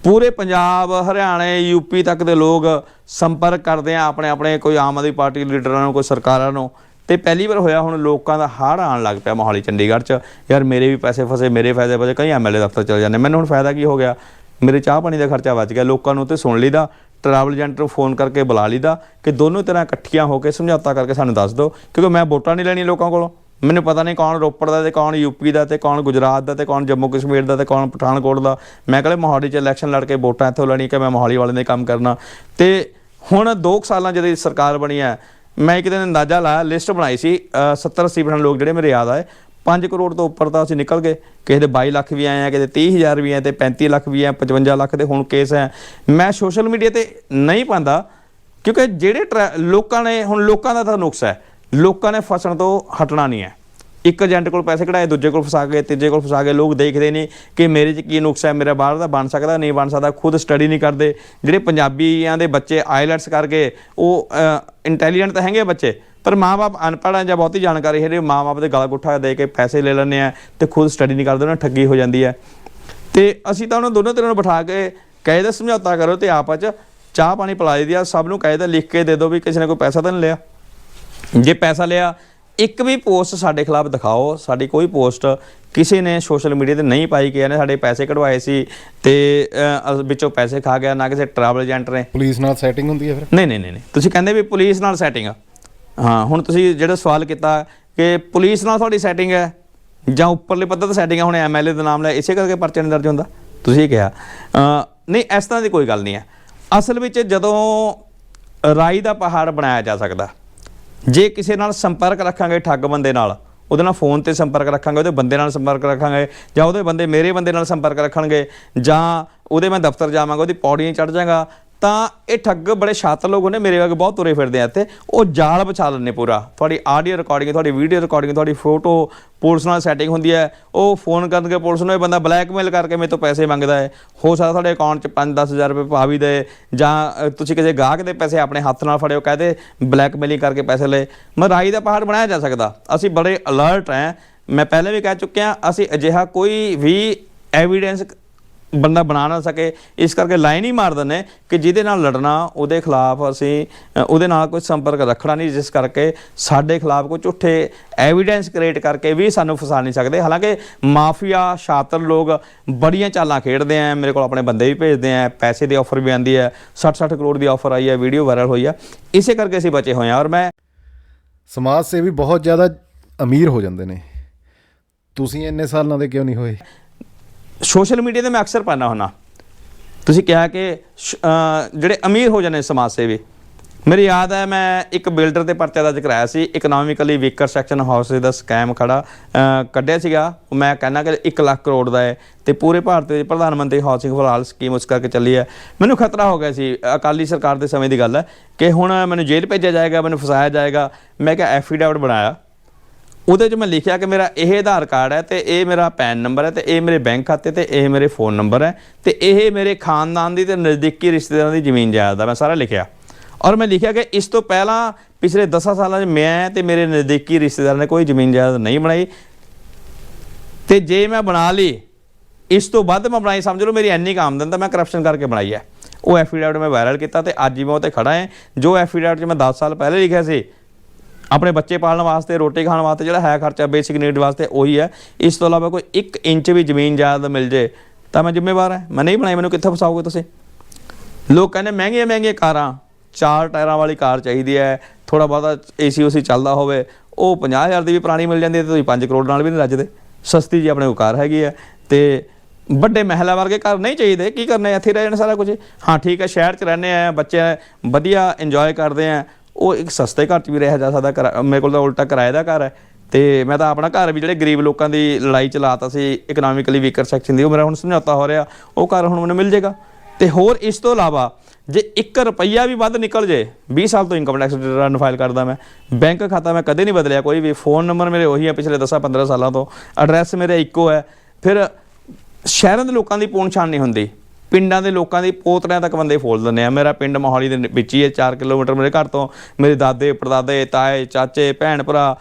ਪੂਰੇ ਪੰਜਾਬ, ਹਰਿਆਣੇ ਯੂਪੀ ਤੱਕ ਦੇ ਲੋਕ ਸੰਪਰਕ ਕਰਦੇ ਆ ਆਪਣੇ ਆਪਣੇ ਕੋਈ ਆਮ ਆਦਮੀ ਪਾਰਟੀ ਲੀਡਰਾਂ ਨੂੰ, ਕੋਈ ਸਰਕਾਰਾਂ ਨੂੰ। ਤੇ ਪਹਿਲੀ ਵਾਰ ਹੋਇਆ ਹੁਣ ਲੋਕਾਂ ਦਾ ਹੜ੍ਹ ਆਉਣ ਲੱਗ ਪਿਆ ਮੋਹਾਲੀ, ਚੰਡੀਗੜ੍ਹ 'ਚ। ਯਾਰ ਮੇਰੇ ਵੀ ਪੈਸੇ ਫਸੇ, ਮੇਰੇ ਫਾਇਦੇ ਫਸੇ, ਕਈ ਐਮਐਲਏ ਦਫ਼ਤਰ ਚਲੇ ਜਾਂਦੇ। ਮੈਨੂੰ ਹੁਣ ਫਾਇਦਾ ਕੀ ਹੋ ਗਿਆ? ਮੇਰੇ ਚਾਹ ਪਾਣੀ ਦਾ ਖਰਚਾ ਬਚ ਗਿਆ, ਲੋਕਾਂ ਨੂੰ ਤੇ ਸੁਣ ਲਈਦਾ। ਟਰੈਵਲ ਏਜੰਟ ਨੂੰ ਫੋਨ ਕਰਕੇ ਬੁਲਾ ਲਈਦਾ ਕਿ ਦੋਨੋਂ ਤਰ੍ਹਾਂ ਇਕੱਠੀਆਂ ਹੋ ਕੇ ਸਮਝੌਤਾ ਕਰਕੇ ਸਾਨੂੰ ਦੱਸ ਦਿਓ, ਕਿਉਂਕਿ ਮੈਂ ਵੋਟਾਂ ਨਹੀਂ ਲੈਣੀਆਂ ਲੋਕਾਂ ਕੋਲੋਂ। ਮੈਨੂੰ ਪਤਾ ਨਹੀਂ ਕੌਣ ਰੋਪੜ ਦਾ ਤੇ ਕੌਣ ਯੂਪੀ ਦਾ ਤੇ ਕੌਣ ਗੁਜਰਾਤ ਦਾ ਤੇ ਕੌਣ ਜੰਮੂ ਕਸ਼ਮੀਰ ਦਾ ਤੇ ਕੌਣ ਪਠਾਨਕੋਟ ਦਾ। ਮੈਂ ਕਹਿੰਦਾ ਮੋਹਾਲੀ 'ਚ ਇਲੈਕਸ਼ਨ ਲੜ ਕੇ ਵੋਟਾਂ ਇੱਥੋਂ ਲੈਣੀ ਕਿ ਮੈਂ ਮੋਹਾਲੀ ਵਾਲੇ ਨੇ ਕੰਮ ਕਰਨਾ। ਤੇ ਹੁਣ 2 ਸਾਲਾਂ ਜਦੋਂ ਸਰਕਾਰ ਬਣੀ ਹੈ, ਮੈਂ ਇੱਕ ਦਿਨ ਅੰਦਾਜ਼ਾ ਲਾਇਆ ਲਿਸਟ ਬਣਾਈ ਸੀ 70 80 percent ਲੋਕ ਜਿਹੜੇ ਮੇਰੇ ਯਾਦ ਆਏ 5 ਕਰੋੜ ਤੋਂ ਉੱਪਰ ਤਾਂ ਅਸੀਂ ਨਿਕਲ ਗਏ। ਕਿਸੇ ਦੇ 22 ਲੱਖ ਵੀ ਆਏ ਆ, ਕਿਸੇ ਦੇ 30000 ਵੀ ਆਏ ਤੇ 35 ਲੱਖ ਵੀ ਆਏ 55 ਲੱਖ ਦੇ ਹੁਣ ਕੇਸ ਹੈ। ਮੈਂ ਸੋਸ਼ਲ ਮੀਡੀਆ ਤੇ ਨਹੀਂ ਪਾਉਂਦਾ, ਕਿਉਂਕਿ ਜਿਹੜੇ ਟਰੈ- ਲੋਕਾਂ ਨੇ, ਹੁਣ ਲੋਕਾਂ ਦਾ ਤਾਂ ਨੁਕਸ ਹੈ। ਲੋਕਾਂ ਨੇ ਫਸਣ ਤੋਂ ਹਟਣਾ ਨਹੀਂ ਹੈ। ਇੱਕ ਏਜੰਟ ਕੋਲ ਪੈਸੇ ਕਢਾਏ, ਦੂਜੇ ਕੋਲ ਫਸਾ ਗਏ, ਤੀਜੇ ਕੋਲ ਫਸਾ ਗਏ, ਲੋਕ ਦੇਖਦੇ ਨਹੀਂ ਕਿ ਮੇਰੇ 'ਚ ਕੀ ਨੁਕਸ ਹੈ, ਮੇਰਾ ਬਾਹਰ ਦਾ ਬਣ ਸਕਦਾ, ਨਹੀਂ ਬਣ ਸਕਦਾ, ਖੁਦ ਸਟੱਡੀ ਨਹੀਂ ਕਰਦੇ। ਜਿਹੜੇ ਪੰਜਾਬੀਆਂ ਦੇ ਬੱਚੇ ਆਈਲੈਟਸ ਕਰਕੇ ਉਹ ਇੰਟੈਲੀਜੈਂਟ ਤਾਂ ਹੈਗੇ ਬੱਚੇ ਪਰ ਮਾਪੇ ਅਨਪੜ੍ਹ ਆ ਜਾਂ ਬਹੁਤੀ ਜਾਣਕਾਰੀ ਹੈ ਜਿਹੜੇ ਮਾਪੇ ਦੇ ਗਲ ਗੁੱਠਾ ਦੇ ਕੇ ਪੈਸੇ ਲੈ ਲੈਂਦੇ ਆ ਤੇ ਖੁਦ ਸਟੱਡੀ ਨਹੀਂ ਕਰਦੇ ਉਹਨਾਂ ਠੱਗੀ ਹੋ ਜਾਂਦੀ ਹੈ ਤੇ ਅਸੀਂ ਤਾਂ ਉਹਨਾਂ ਦੋਨੋਂ ਤਰ੍ਹਾਂ ਨੂੰ ਬਿਠਾ ਕੇ ਕਾਇਦਾ ਸਮਝੌਤਾ ਕਰੋ ਤੇ ਆਪਸ ਚ ਚਾਹ ਪਾਣੀ ਪਿਲਾਈ ਦਿਆ ਸਭ ਨੂੰ ਕਾਇਦਾ ਲਿਖ ਕੇ ਦੇ ਦਿਓ ਵੀ ਕਿਸੇ ਨੇ ਕੋਈ ਪੈਸਾ ਤਾਂ ਨਹੀਂ ਲਿਆ। ਜੇ ਪੈਸਾ ਲਿਆ ਇੱਕ ਵੀ ਪੋਸਟ ਸਾਡੇ ਖਿਲਾਫ ਦਿਖਾਓ ਸਾਡੀ ਕੋਈ ਪੋਸਟ ਕਿਸੇ ਨੇ ਸੋਸ਼ਲ ਮੀਡੀਆ ਤੇ ਨਹੀਂ ਪਾਈ ਕਿ ਇਹਨੇ ਸਾਡੇ ਪੈਸੇ ਕਢਵਾਏ ਸੀ ਤੇ ਵਿੱਚੋਂ ਪੈਸੇ ਖਾ ਗਿਆ ਨਾ ਕਿਸੇ ਟਰੈਵਲ ਏਜੰਟ ਨੇ। ਪੁਲਿਸ ਨਾਲ ਸੈਟਿੰਗ ਹੁੰਦੀ ਹੈ ਫਿਰ? ਨਹੀਂ ਨਹੀਂ ਨਹੀਂ। ਤੁਸੀਂ ਕਹਿੰਦੇ ਵੀ ਪੁਲਿਸ ਨਾਲ ਸੈਟਿੰਗ ਆ। ਹਾਂ, ਹੁਣ ਤੁਸੀਂ ਜਿਹੜਾ ਸਵਾਲ ਕੀਤਾ ਕਿ ਪੁਲਿਸ ਨਾਲ ਤੁਹਾਡੀ ਸੈਟਿੰਗ ਹੈ ਜਾਂ ਉੱਪਰਲੇ ਪੱਧਰ ਤੇ ਸੈਟਿੰਗ ਹੈ, ਹੁਣ ਐਮਐਲਏ ਦਾ ਨਾਮ ਲੈ, ਇਸੇ ਕਰਕੇ ਪਰਚੇ ਨਹੀਂ ਦਰਜ ਹੁੰਦਾ? ਤੁਸੀਂ ਕਿਹਾ। ਨਹੀਂ, ਇਸ ਤਰ੍ਹਾਂ ਦੀ ਕੋਈ ਗੱਲ ਨਹੀਂ ਹੈ। ਅਸਲ ਵਿੱਚ ਜਦੋਂ ਰਾਈ ਦਾ ਪਹਾੜ ਬਣਾਇਆ ਜਾ ਸਕਦਾ, ਜੇ ਕਿਸੇ ਨਾਲ ਸੰਪਰਕ ਰੱਖਾਂਗੇ ਠੱਗ ਬੰਦੇ ਨਾਲ, ਉਹਦੇ ਨਾਲ ਫੋਨ ਤੇ ਸੰਪਰਕ ਰੱਖਾਂਗੇ, ਉਹਦੇ ਬੰਦੇ ਨਾਲ ਸੰਪਰਕ ਰੱਖਾਂਗੇ, ਜਾਂ ਉਹਦੇ ਬੰਦੇ ਮੇਰੇ ਬੰਦੇ ਨਾਲ ਸੰਪਰਕ ਰੱਖਣਗੇ, ਜਾਂ ਉਹਦੇ ਮੈਂ ਦਫ਼ਤਰ ਜਾਵਾਂਗਾ, ਉਹਦੀ ਪੌੜੀਆਂ ਚੜ ਜਾਵਾਂਗਾ ਤਾਂ ਇਹ ਠੱਗ ਬੜੇ ਸ਼ਾਤਰ ਲੋਕ ਨੇ ਮੇਰੇ ਵਰਗੇ ਬਹੁਤ ਤੁਰੇ ਫਿਰਦੇ ਆ ਇੱਥੇ। ਉਹ ਜਾਲ ਵਿਛਾ ਲੈਂਦੇ ਪੂਰਾ। ਤੁਹਾਡੀ ਆਡੀਓ ਰਿਕਾਰਡਿੰਗ ਤੁਹਾਡੀ ਵੀਡੀਓ ਰਿਕਾਰਡਿੰਗ ਤੁਹਾਡੀ ਫੋਟੋ ਪੁਲਿਸ ਨਾਲ ਸੈਟਿੰਗ ਹੁੰਦੀ ਹੈ। ਉਹ ਫੋਨ ਕਰਕੇ ਪੁਲਿਸ ਨੂੰ ਇਹ ਬੰਦਾ ਬਲੈਕਮੇਲ ਕਰਕੇ ਮੇਰੇ ਤੋਂ ਪੈਸੇ ਮੰਗਦਾ ਹੈ। ਹੋ ਸਕਦਾ ਤੁਹਾਡੇ ਅਕਾਊਂਟ 'ਚ 5-10000 ਰੁਪਏ ਪਾ ਵੀ ਦੇ, ਜਾਂ ਤੁਸੀਂ ਕਿਸੇ ਗਾਹਕ ਦੇ ਪੈਸੇ ਆਪਣੇ ਹੱਥ ਨਾਲ ਫੜਿਓ, ਕਹਦੇ ਬਲੈਕਮੇਲਿੰਗ ਕਰਕੇ ਪੈਸੇ ਲਏ। ਮਰਾਈ ਦਾ ਪਹਾੜ ਬਣਾਇਆ ਜਾ ਸਕਦਾ। ਅਸੀਂ ਬੜੇ ਅਲਰਟ ਹੈ। ਮੈਂ ਪਹਿਲੇ ਵੀ ਕਹਿ ਚੁੱਕਿਆ, ਅਸੀਂ ਅਜਿਹਾ ਕੋਈ ਵੀ ਐਵੀਡੈਂਸ ਬੰਦਾ ਬਣਾ ਨਾ ਸਕੇ, ਇਸ ਕਰਕੇ ਲਾਈਨ ਹੀ ਮਾਰ ਦਿੰਦੇ ਕਿ ਜਿਹਦੇ ਨਾਲ ਲੜਨਾ, ਉਹਦੇ ਖਿਲਾਫ ਅਸੀਂ ਉਹਦੇ ਨਾਲ ਕੋਈ ਸੰਪਰਕ ਰੱਖਣਾ ਨਹੀਂ, ਜਿਸ ਕਰਕੇ ਸਾਡੇ ਖਿਲਾਫ ਕੋਈ ਝੂਠੇ ਐਵੀਡੈਂਸ ਕ੍ਰੀਏਟ ਕਰਕੇ ਵੀ ਸਾਨੂੰ ਫਸਾ ਨਹੀਂ ਸਕਦੇ। ਹਾਲਾਂਕਿ ਮਾਫੀਆ, ਸ਼ਾਤਰ ਲੋਕ ਬੜੀਆਂ ਚਾਲਾਂ ਖੇਡਦੇ ਆ, ਮੇਰੇ ਕੋਲ ਆਪਣੇ ਬੰਦੇ ਵੀ ਭੇਜਦੇ ਆ, ਪੈਸੇ ਦੀ ਆਫਰ ਵੀ ਆਂਦੀ ਹੈ 60-60 ਕਰੋੜ ਦੀ ਆਫਰ ਆਈ ਹੈ ਵੀਡੀਓ ਵਾਇਰਲ ਹੋਈ ਹੈ ਇਸੇ ਕਰਕੇ ਅਸੀਂ ਬਚੇ ਹੋਏ ਹਾਂ ਔਰ ਮੈਂ ਸਮਾਜ ਸੇਵੀ ਬਹੁਤ ਜ਼ਿਆਦਾ ਅਮੀਰ ਹੋ ਜਾਂਦੇ ਨੇ। ਤੁਸੀਂ ਇੰਨੇ ਸਾਲਾਂ ਦੇ ਕਿਉਂ ਨਹੀਂ ਹੋਏ? ਸੋਸ਼ਲ ਮੀਡੀਆ ਤੇ ਮੈਂ ਅਕਸਰ ਪਾਣਾ ਹੁੰਦਾ ਤੁਸੀਂ ਕਿਹਾ ਕਿ ਸ਼- ਜਿਹੜੇ ਅਮੀਰ ਹੋ ਜਾਂਦੇ ਸਮਾਜ ਸੇਵੀ, ਮੇਰੀ ਯਾਦ ਹੈ ਮੈਂ ਇੱਕ ਬਿਲਡਰ 'ਤੇ ਪਰਚਾ ਦਰਜ ਕਰਾਇਆ ਸੀ ਇਕਨੋਮਿਕਲੀ ਵੀਕਰ ਸੈਕਸ਼ਨ ਹਾਊਸ ਦਾ ਸਕੈਮ ਖੜਾ ਕੱਢਿਆ ਸੀਗਾ। ਮੈਂ ਕਹਿੰਦਾ ਕਿ 1 ਲੱਖ ਕਰੋੜ ਦਾ ਹੈ ਤੇ ਪੂਰੇ ਭਾਰਤ ਦੇ ਪ੍ਰਧਾਨ ਮੰਤਰੀ ਹਾਊਸਿੰਗ ਫॉर ਸਕੀਮ ਉਸ ਕਰਕੇ ਚੱਲੀ ਹੈ। ਮੈਨੂੰ ਖਤਰਾ ਹੋ ਗਿਆ ਸੀ, ਅਕਾਲੀ ਸਰਕਾਰ ਦੇ ਸਮੇਂ ਦੀ ਗੱਲ ਹੈ ਕਿ ਹੁਣ ਮੈਨੂੰ ਜੇਲ੍ਹ ਭੇਜਿਆ ਜਾਏਗਾ, ਮੈਨੂੰ ਫਸਾਇਆ ਜਾਏਗਾ। ਮੈਂ ਕਿਹਾ ਐਫੀਡੈਵਿਟ ਬਣਾਇਆ। ਉਹਦੇ 'ਚ ਮੈਂ ਲਿਖਿਆ ਕਿ ਮੇਰਾ ਇਹ ਆਧਾਰ ਕਾਰਡ ਹੈ ਤੇ ਇਹ ਮੇਰਾ ਪੈਨ ਨੰਬਰ ਹੈ ਤੇ ਇਹ ਮੇਰੇ ਬੈਂਕ ਖਾਤੇ ਤੇ ਇਹ ਮੇਰੇ ਫੋਨ ਨੰਬਰ ਹੈ ਤੇ ਇਹ ਮੇਰੇ ਖਾਨਦਾਨ ਦੀ ਤੇ ਨਜ਼ਦੀਕੀ ਰਿਸ਼ਤੇਦਾਰਾਂ ਦੀ ਜ਼ਮੀਨ ਜਾਇਦਾਦ ਦਾ ਮੈਂ ਸਾਰਾ ਲਿਖਿਆ। ਔਰ ਮੈਂ ਲਿਖਿਆ ਕਿ ਇਸ ਤੋਂ ਪਹਿਲਾਂ ਪਿਛਲੇ 10 ਸਾਲਾਂ 'ਚ ਮੈਂ ਤੇ ਮੇਰੇ ਨਜ਼ਦੀਕੀ ਰਿਸ਼ਤੇਦਾਰਾਂ ਨੇ ਕੋਈ ਜ਼ਮੀਨ ਜਾਇਦਾਦ ਨਹੀਂ ਬਣਾਈ। ਤੇ ਜੇ ਮੈਂ ਬਣਾ ਲਈ ਇਸ ਤੋਂ ਵੱਧ ਮੈਂ ਬਣਾਈ, ਸਮਝ ਲਓ ਮੇਰੀ ਇੰਨੀ ਕੁ ਆਮਦਨ ਤਾਂ ਮੈਂ ਕਰਪਸ਼ਨ ਕਰਕੇ ਬਣਾਈ ਹੈ। ਉਹ ਐਫੀਡੈਵਿਟ ਮੈਂ ਵਾਇਰਲ ਕੀਤਾ ਤੇ ਅੱਜ ਹੀ ਮੈਂ ਉਹ ਤੇ ਖੜਾ ਹਾਂ। ਜੋ ਐਫੀਡੈਵਿਟ 'ਚ ਮੈਂ 10 ਸਾਲ ਪਹਿਲੇ ਲਿਖਿਆ ਸੀ ਆਪਣੇ ਬੱਚੇ ਪਾਲਣ ਵਾਸਤੇ, ਰੋਟੀ ਖਾਣ ਵਾਸਤੇ ਜਿਹੜਾ ਹੈ ਖਰਚਾ ਬੇਸਿਕ ਨੀਡ ਵਾਸਤੇ ਉਹੀ ਹੈ। ਇਸ ਤੋਂ ਇਲਾਵਾ ਕੋਈ 1 ਇੰਚ ਵੀ ਜ਼ਮੀਨ ਜਾਇਦਾਦ ਮਿਲ ਜੇ, ਤਾਂ ਮੈਂ ਜ਼ਿੰਮੇਵਾਰ ਹਾਂ। ਮੈਂ ਨਹੀਂ ਬਣਾਈ, ਮੈਨੂੰ ਕਿੱਥੇ ਫਸਾਓਗੇ ਤੁਸੀਂ? ਲੋਕ ਕਹਿੰਦੇ ਮਹਿੰਗੀਆਂ ਮਹਿੰਗੀਆਂ ਕਾਰਾਂ, ਚਾਰ ਟਾਇਰਾਂ ਵਾਲੀ ਕਾਰ ਚਾਹੀਦੀ ਹੈ ਥੋੜਾ ਬਹੁਤਾ ਏਸੀ ਉਸੀ ਚੱਲਦਾ ਹੋਵੇ। ਉਹ 50000 ਦੀ ਵੀ ਪੁਰਾਣੀ ਮਿਲ ਜਾਂਦੀ ਹੈ ਤੇ ਤੁਸੀਂ 5 ਕਰੋੜ ਨਾਲ ਵੀ ਨਹੀਂ ਰੱਜਦੇ। ਸਸਤੀ ਜੀ ਆਪਣੇ ਕੋਲ ਕਾਰ ਹੈਗੀ ਹੈ ਤੇ ਵੱਡੇ ਮਹਿਲਾ ਵਰਗੇ ਘਰ ਨਹੀਂ ਚਾਹੀਦੇ। ਕੀ ਕਰਨਾ ਇੱਥੇ ਰਹਿ ਜਾਣਾ ਸਾਰਾ ਕੁਝ। ਹਾਂ, ਠੀਕ ਹੈ, ਸ਼ਹਿਰ 'ਚ ਰਹਿੰਦੇ ਆ, ਬੱਚੇ ਵਧੀਆ ਇੰਜੋਏ ਕਰਦੇ ਆ। ਉਹ ਇੱਕ ਸਸਤੇ ਘਰ 'ਚ ਵੀ ਰਹਿ ਜਾ ਸਕਦਾ, ਕਿਰਾ- ਮੇਰੇ ਕੋਲ ਤਾਂ ਉਲਟਾ ਕਿਰਾਏ ਦਾ ਘਰ ਹੈ। ਤੇ ਮੈਂ ਤਾਂ ਆਪਣਾ ਘਰ ਵੀ ਜਿਹੜੇ ਗਰੀਬ ਲੋਕਾਂ ਦੀ ਲੜਾਈ ਚਲਾਤਾ ਸੀ ਇਕਨੋਮਿਕਲੀ ਵੀਕਰ ਸੈਕਸ਼ਨ ਦੀ, ਉਹ ਮੇਰਾ ਹੁਣ ਸਮਝੌਤਾ ਹੋ ਰਿਹਾ, ਉਹ ਘਰ ਹੁਣ ਮੈਨੂੰ ਮਿਲ ਜਾਏਗਾ ਤੇ ਹੋਰ ਇਸ ਤੋਂ ਇਲਾਵਾ, ਜੇ 1 ਰੁਪਈਆ ਵੀ ਵੱਧ ਨਿਕਲ ਜੇ 20 ਸਾਲ ਤੋਂ ਇਨਕਮ ਟੈਕਸ ਰਿਟਰਨ ਫਾਈਲ ਕਰਦਾ ਮੈਂ ਬੈਂਕ ਖਾਤਾ ਮੈਂ ਕਦੇ ਨਹੀਂ ਬਦਲਿਆ ਕੋਈ ਵੀ ਫੋਨ ਨੰਬਰ ਮੇਰੇ ਉਹੀ ਹੈ ਪਿਛਲੇ 10-15 ਸਾਲਾਂ ਤੋਂ ਐਡਰੈਸ ਮੇਰਾ ਇੱਕੋ ਹੈ। ਫਿਰ ਸ਼ਹਿਰਾਂ ਦੇ ਲੋਕਾਂ ਦੀ ਪਛਾਣ ਨਹੀਂ ਹੁੰਦੀ। ਪਿੰਡਾਂ ਦੇ ਲੋਕਾਂ ਦੀ ਪੋਤਰਿਆਂ ਤੱਕ ਬੰਦੇ ਫੋਲ ਦਿੰਦੇ ਆ। ਮੇਰਾ ਪਿੰਡ ਮੋਹਾਲੀ ਦੇ ਵਿੱਚ ਹੀ ਹੈ 4 ਕਿਲੋਮੀਟਰ ਮੇਰੇ ਘਰ ਤੋਂ। ਮੇਰੇ ਦਾਦੇ, ਪੜਦਾਦੇ, ਤਾਏ, ਚਾਚੇ, ਭੈਣ, ਭਰਾ,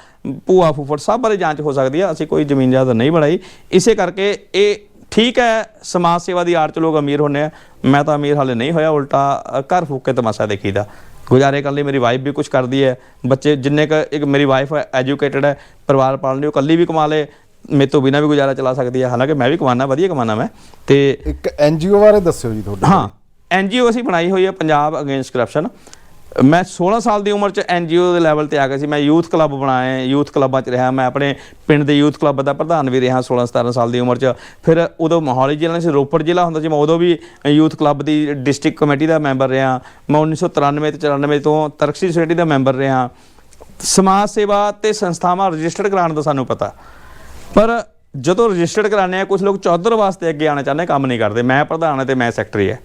ਭੂਆ, ਫੁੱਫੜ ਸਭ ਬਾਰੇ ਜਾਂਚ ਹੋ ਸਕਦੀ ਆ। ਅਸੀਂ ਕੋਈ ਜ਼ਮੀਨ ਜਾਇਦਾਦ ਨਹੀਂ ਬਣਾਈ। ਇਸੇ ਕਰਕੇ ਇਹ ਠੀਕ ਹੈ, ਸਮਾਜ ਸੇਵਾ ਦੀ ਆੜ ਚ ਲੋਕ ਅਮੀਰ ਹੁੰਦੇ ਆ। ਮੈਂ ਤਾਂ ਅਮੀਰ ਹਾਲੇ ਨਹੀਂ ਹੋਇਆ, ਉਲਟਾ ਘਰ ਫੂਕ ਕੇ ਤਮਾਸ਼ਾ ਦੇਖੀਦਾ। ਗੁਜ਼ਾਰੇ ਕਰਨ ਲਈ ਮੇਰੀ ਵਾਈਫ ਵੀ ਕੁਝ ਕਰਦੀ ਹੈ। ਬੱਚੇ ਜਿੰਨੇ ਕ, ਇੱਕ ਮੇਰੀ ਵਾਈਫ ਐਜੂਕੇਟਡ ਹੈ, ਪਰਿਵਾਰ ਪਾਲਣ ਲਈ ਉਹ ਇਕੱਲੀ ਵੀ ਕਮਾ ਲੇ। ਮੇਰੇ ਤੋਂ ਬਿਨਾਂ ਵੀ ਗੁਜ਼ਾਰਾ ਚਲਾ ਸਕਦੀ ਹੈ ਹਾਲਾਂਕਿ ਮੈਂ ਵੀ ਕਮਾਨਾ ਵਧੀਆ ਕਮਾਨਾ ਮੈਂ। ਤੇ ਇੱਕ ਐਨਜੀਓ ਬਾਰੇ ਦੱਸਿਓ ਜੀ ਤੁਹਾਡੇ ਹਾਂ ਐਨਜੀਓ ਅਸੀਂ ਬਣਾਈ ਹੋਈ ਹੈ ਪੰਜਾਬ ਅਗੇਂਸਟ ਕਰਪਸ਼ਨ ਮੈਂ 16 ਸਾਲ ਦੀ ਉਮਰ 'ਚ ਐਨਜੀਓ ਦੇ ਲੈਵਲ ਤੇ ਆ ਗਿਆ ਸੀ। ਮੈਂ ਯੂਥ ਕਲੱਬ ਬਣਾਏ ਯੂਥ ਕਲੱਬਾਂ 'ਚ ਰਿਹਾ। ਮੈਂ ਆਪਣੇ ਪਿੰਡ ਦੇ ਯੂਥ ਕਲੱਬ ਦਾ ਪ੍ਰਧਾਨ ਵੀ ਰਿਹਾ 16 17 ਸਾਲ ਦੀ ਉਮਰ 'ਚ। ਫਿਰ ਉਦੋਂ ਮੋਹਾਲੀ ਜ਼ਿਲ੍ਹਾ ਸੀ ਰੋਪੜ ਜ਼ਿਲ੍ਹਾ ਹੁੰਦਾ ਸੀ। ਮੈਂ ਉਦੋਂ ਵੀ ਯੂਥ ਕਲੱਬ ਦੀ ਡਿਸਟ੍ਰਿਕਟ ਕਮੇਟੀ ਦਾ ਮੈਂਬਰ ਰਿਹਾ। ਮੈਂ 1993 ਤੇ 94 ਤੋਂ ਤਰਕਸ਼ੀ ਸੁਸਾਇਟੀ ਦਾ ਮੈਂਬਰ ਰਿਹਾ। ਸਮਾਜ ਸੇਵਾ ਤੇ ਸੰਸਥਾਵਾਂ ਰਜਿਸਟਰਡ ਕਰਾਉਣ ਦਾ ਸਾਨੂੰ ਪਤਾ। ਪਰ ਜਦੋਂ ਰਜਿਸਟਰਡ ਕਰਾਉਂਦੇ ਆ ਕੁਝ ਲੋਕ ਚੌਧਰ ਵਾਸਤੇ ਅੱਗੇ ਆਉਣਾ ਚਾਹੁੰਦੇ, ਕੰਮ ਨਹੀਂ ਕਰਦੇ। ਮੈਂ ਪ੍ਰਧਾਨ ਹਾਂ ਤੇ ਮੈਂ ਸੈਕਟਰੀ ਹੈ।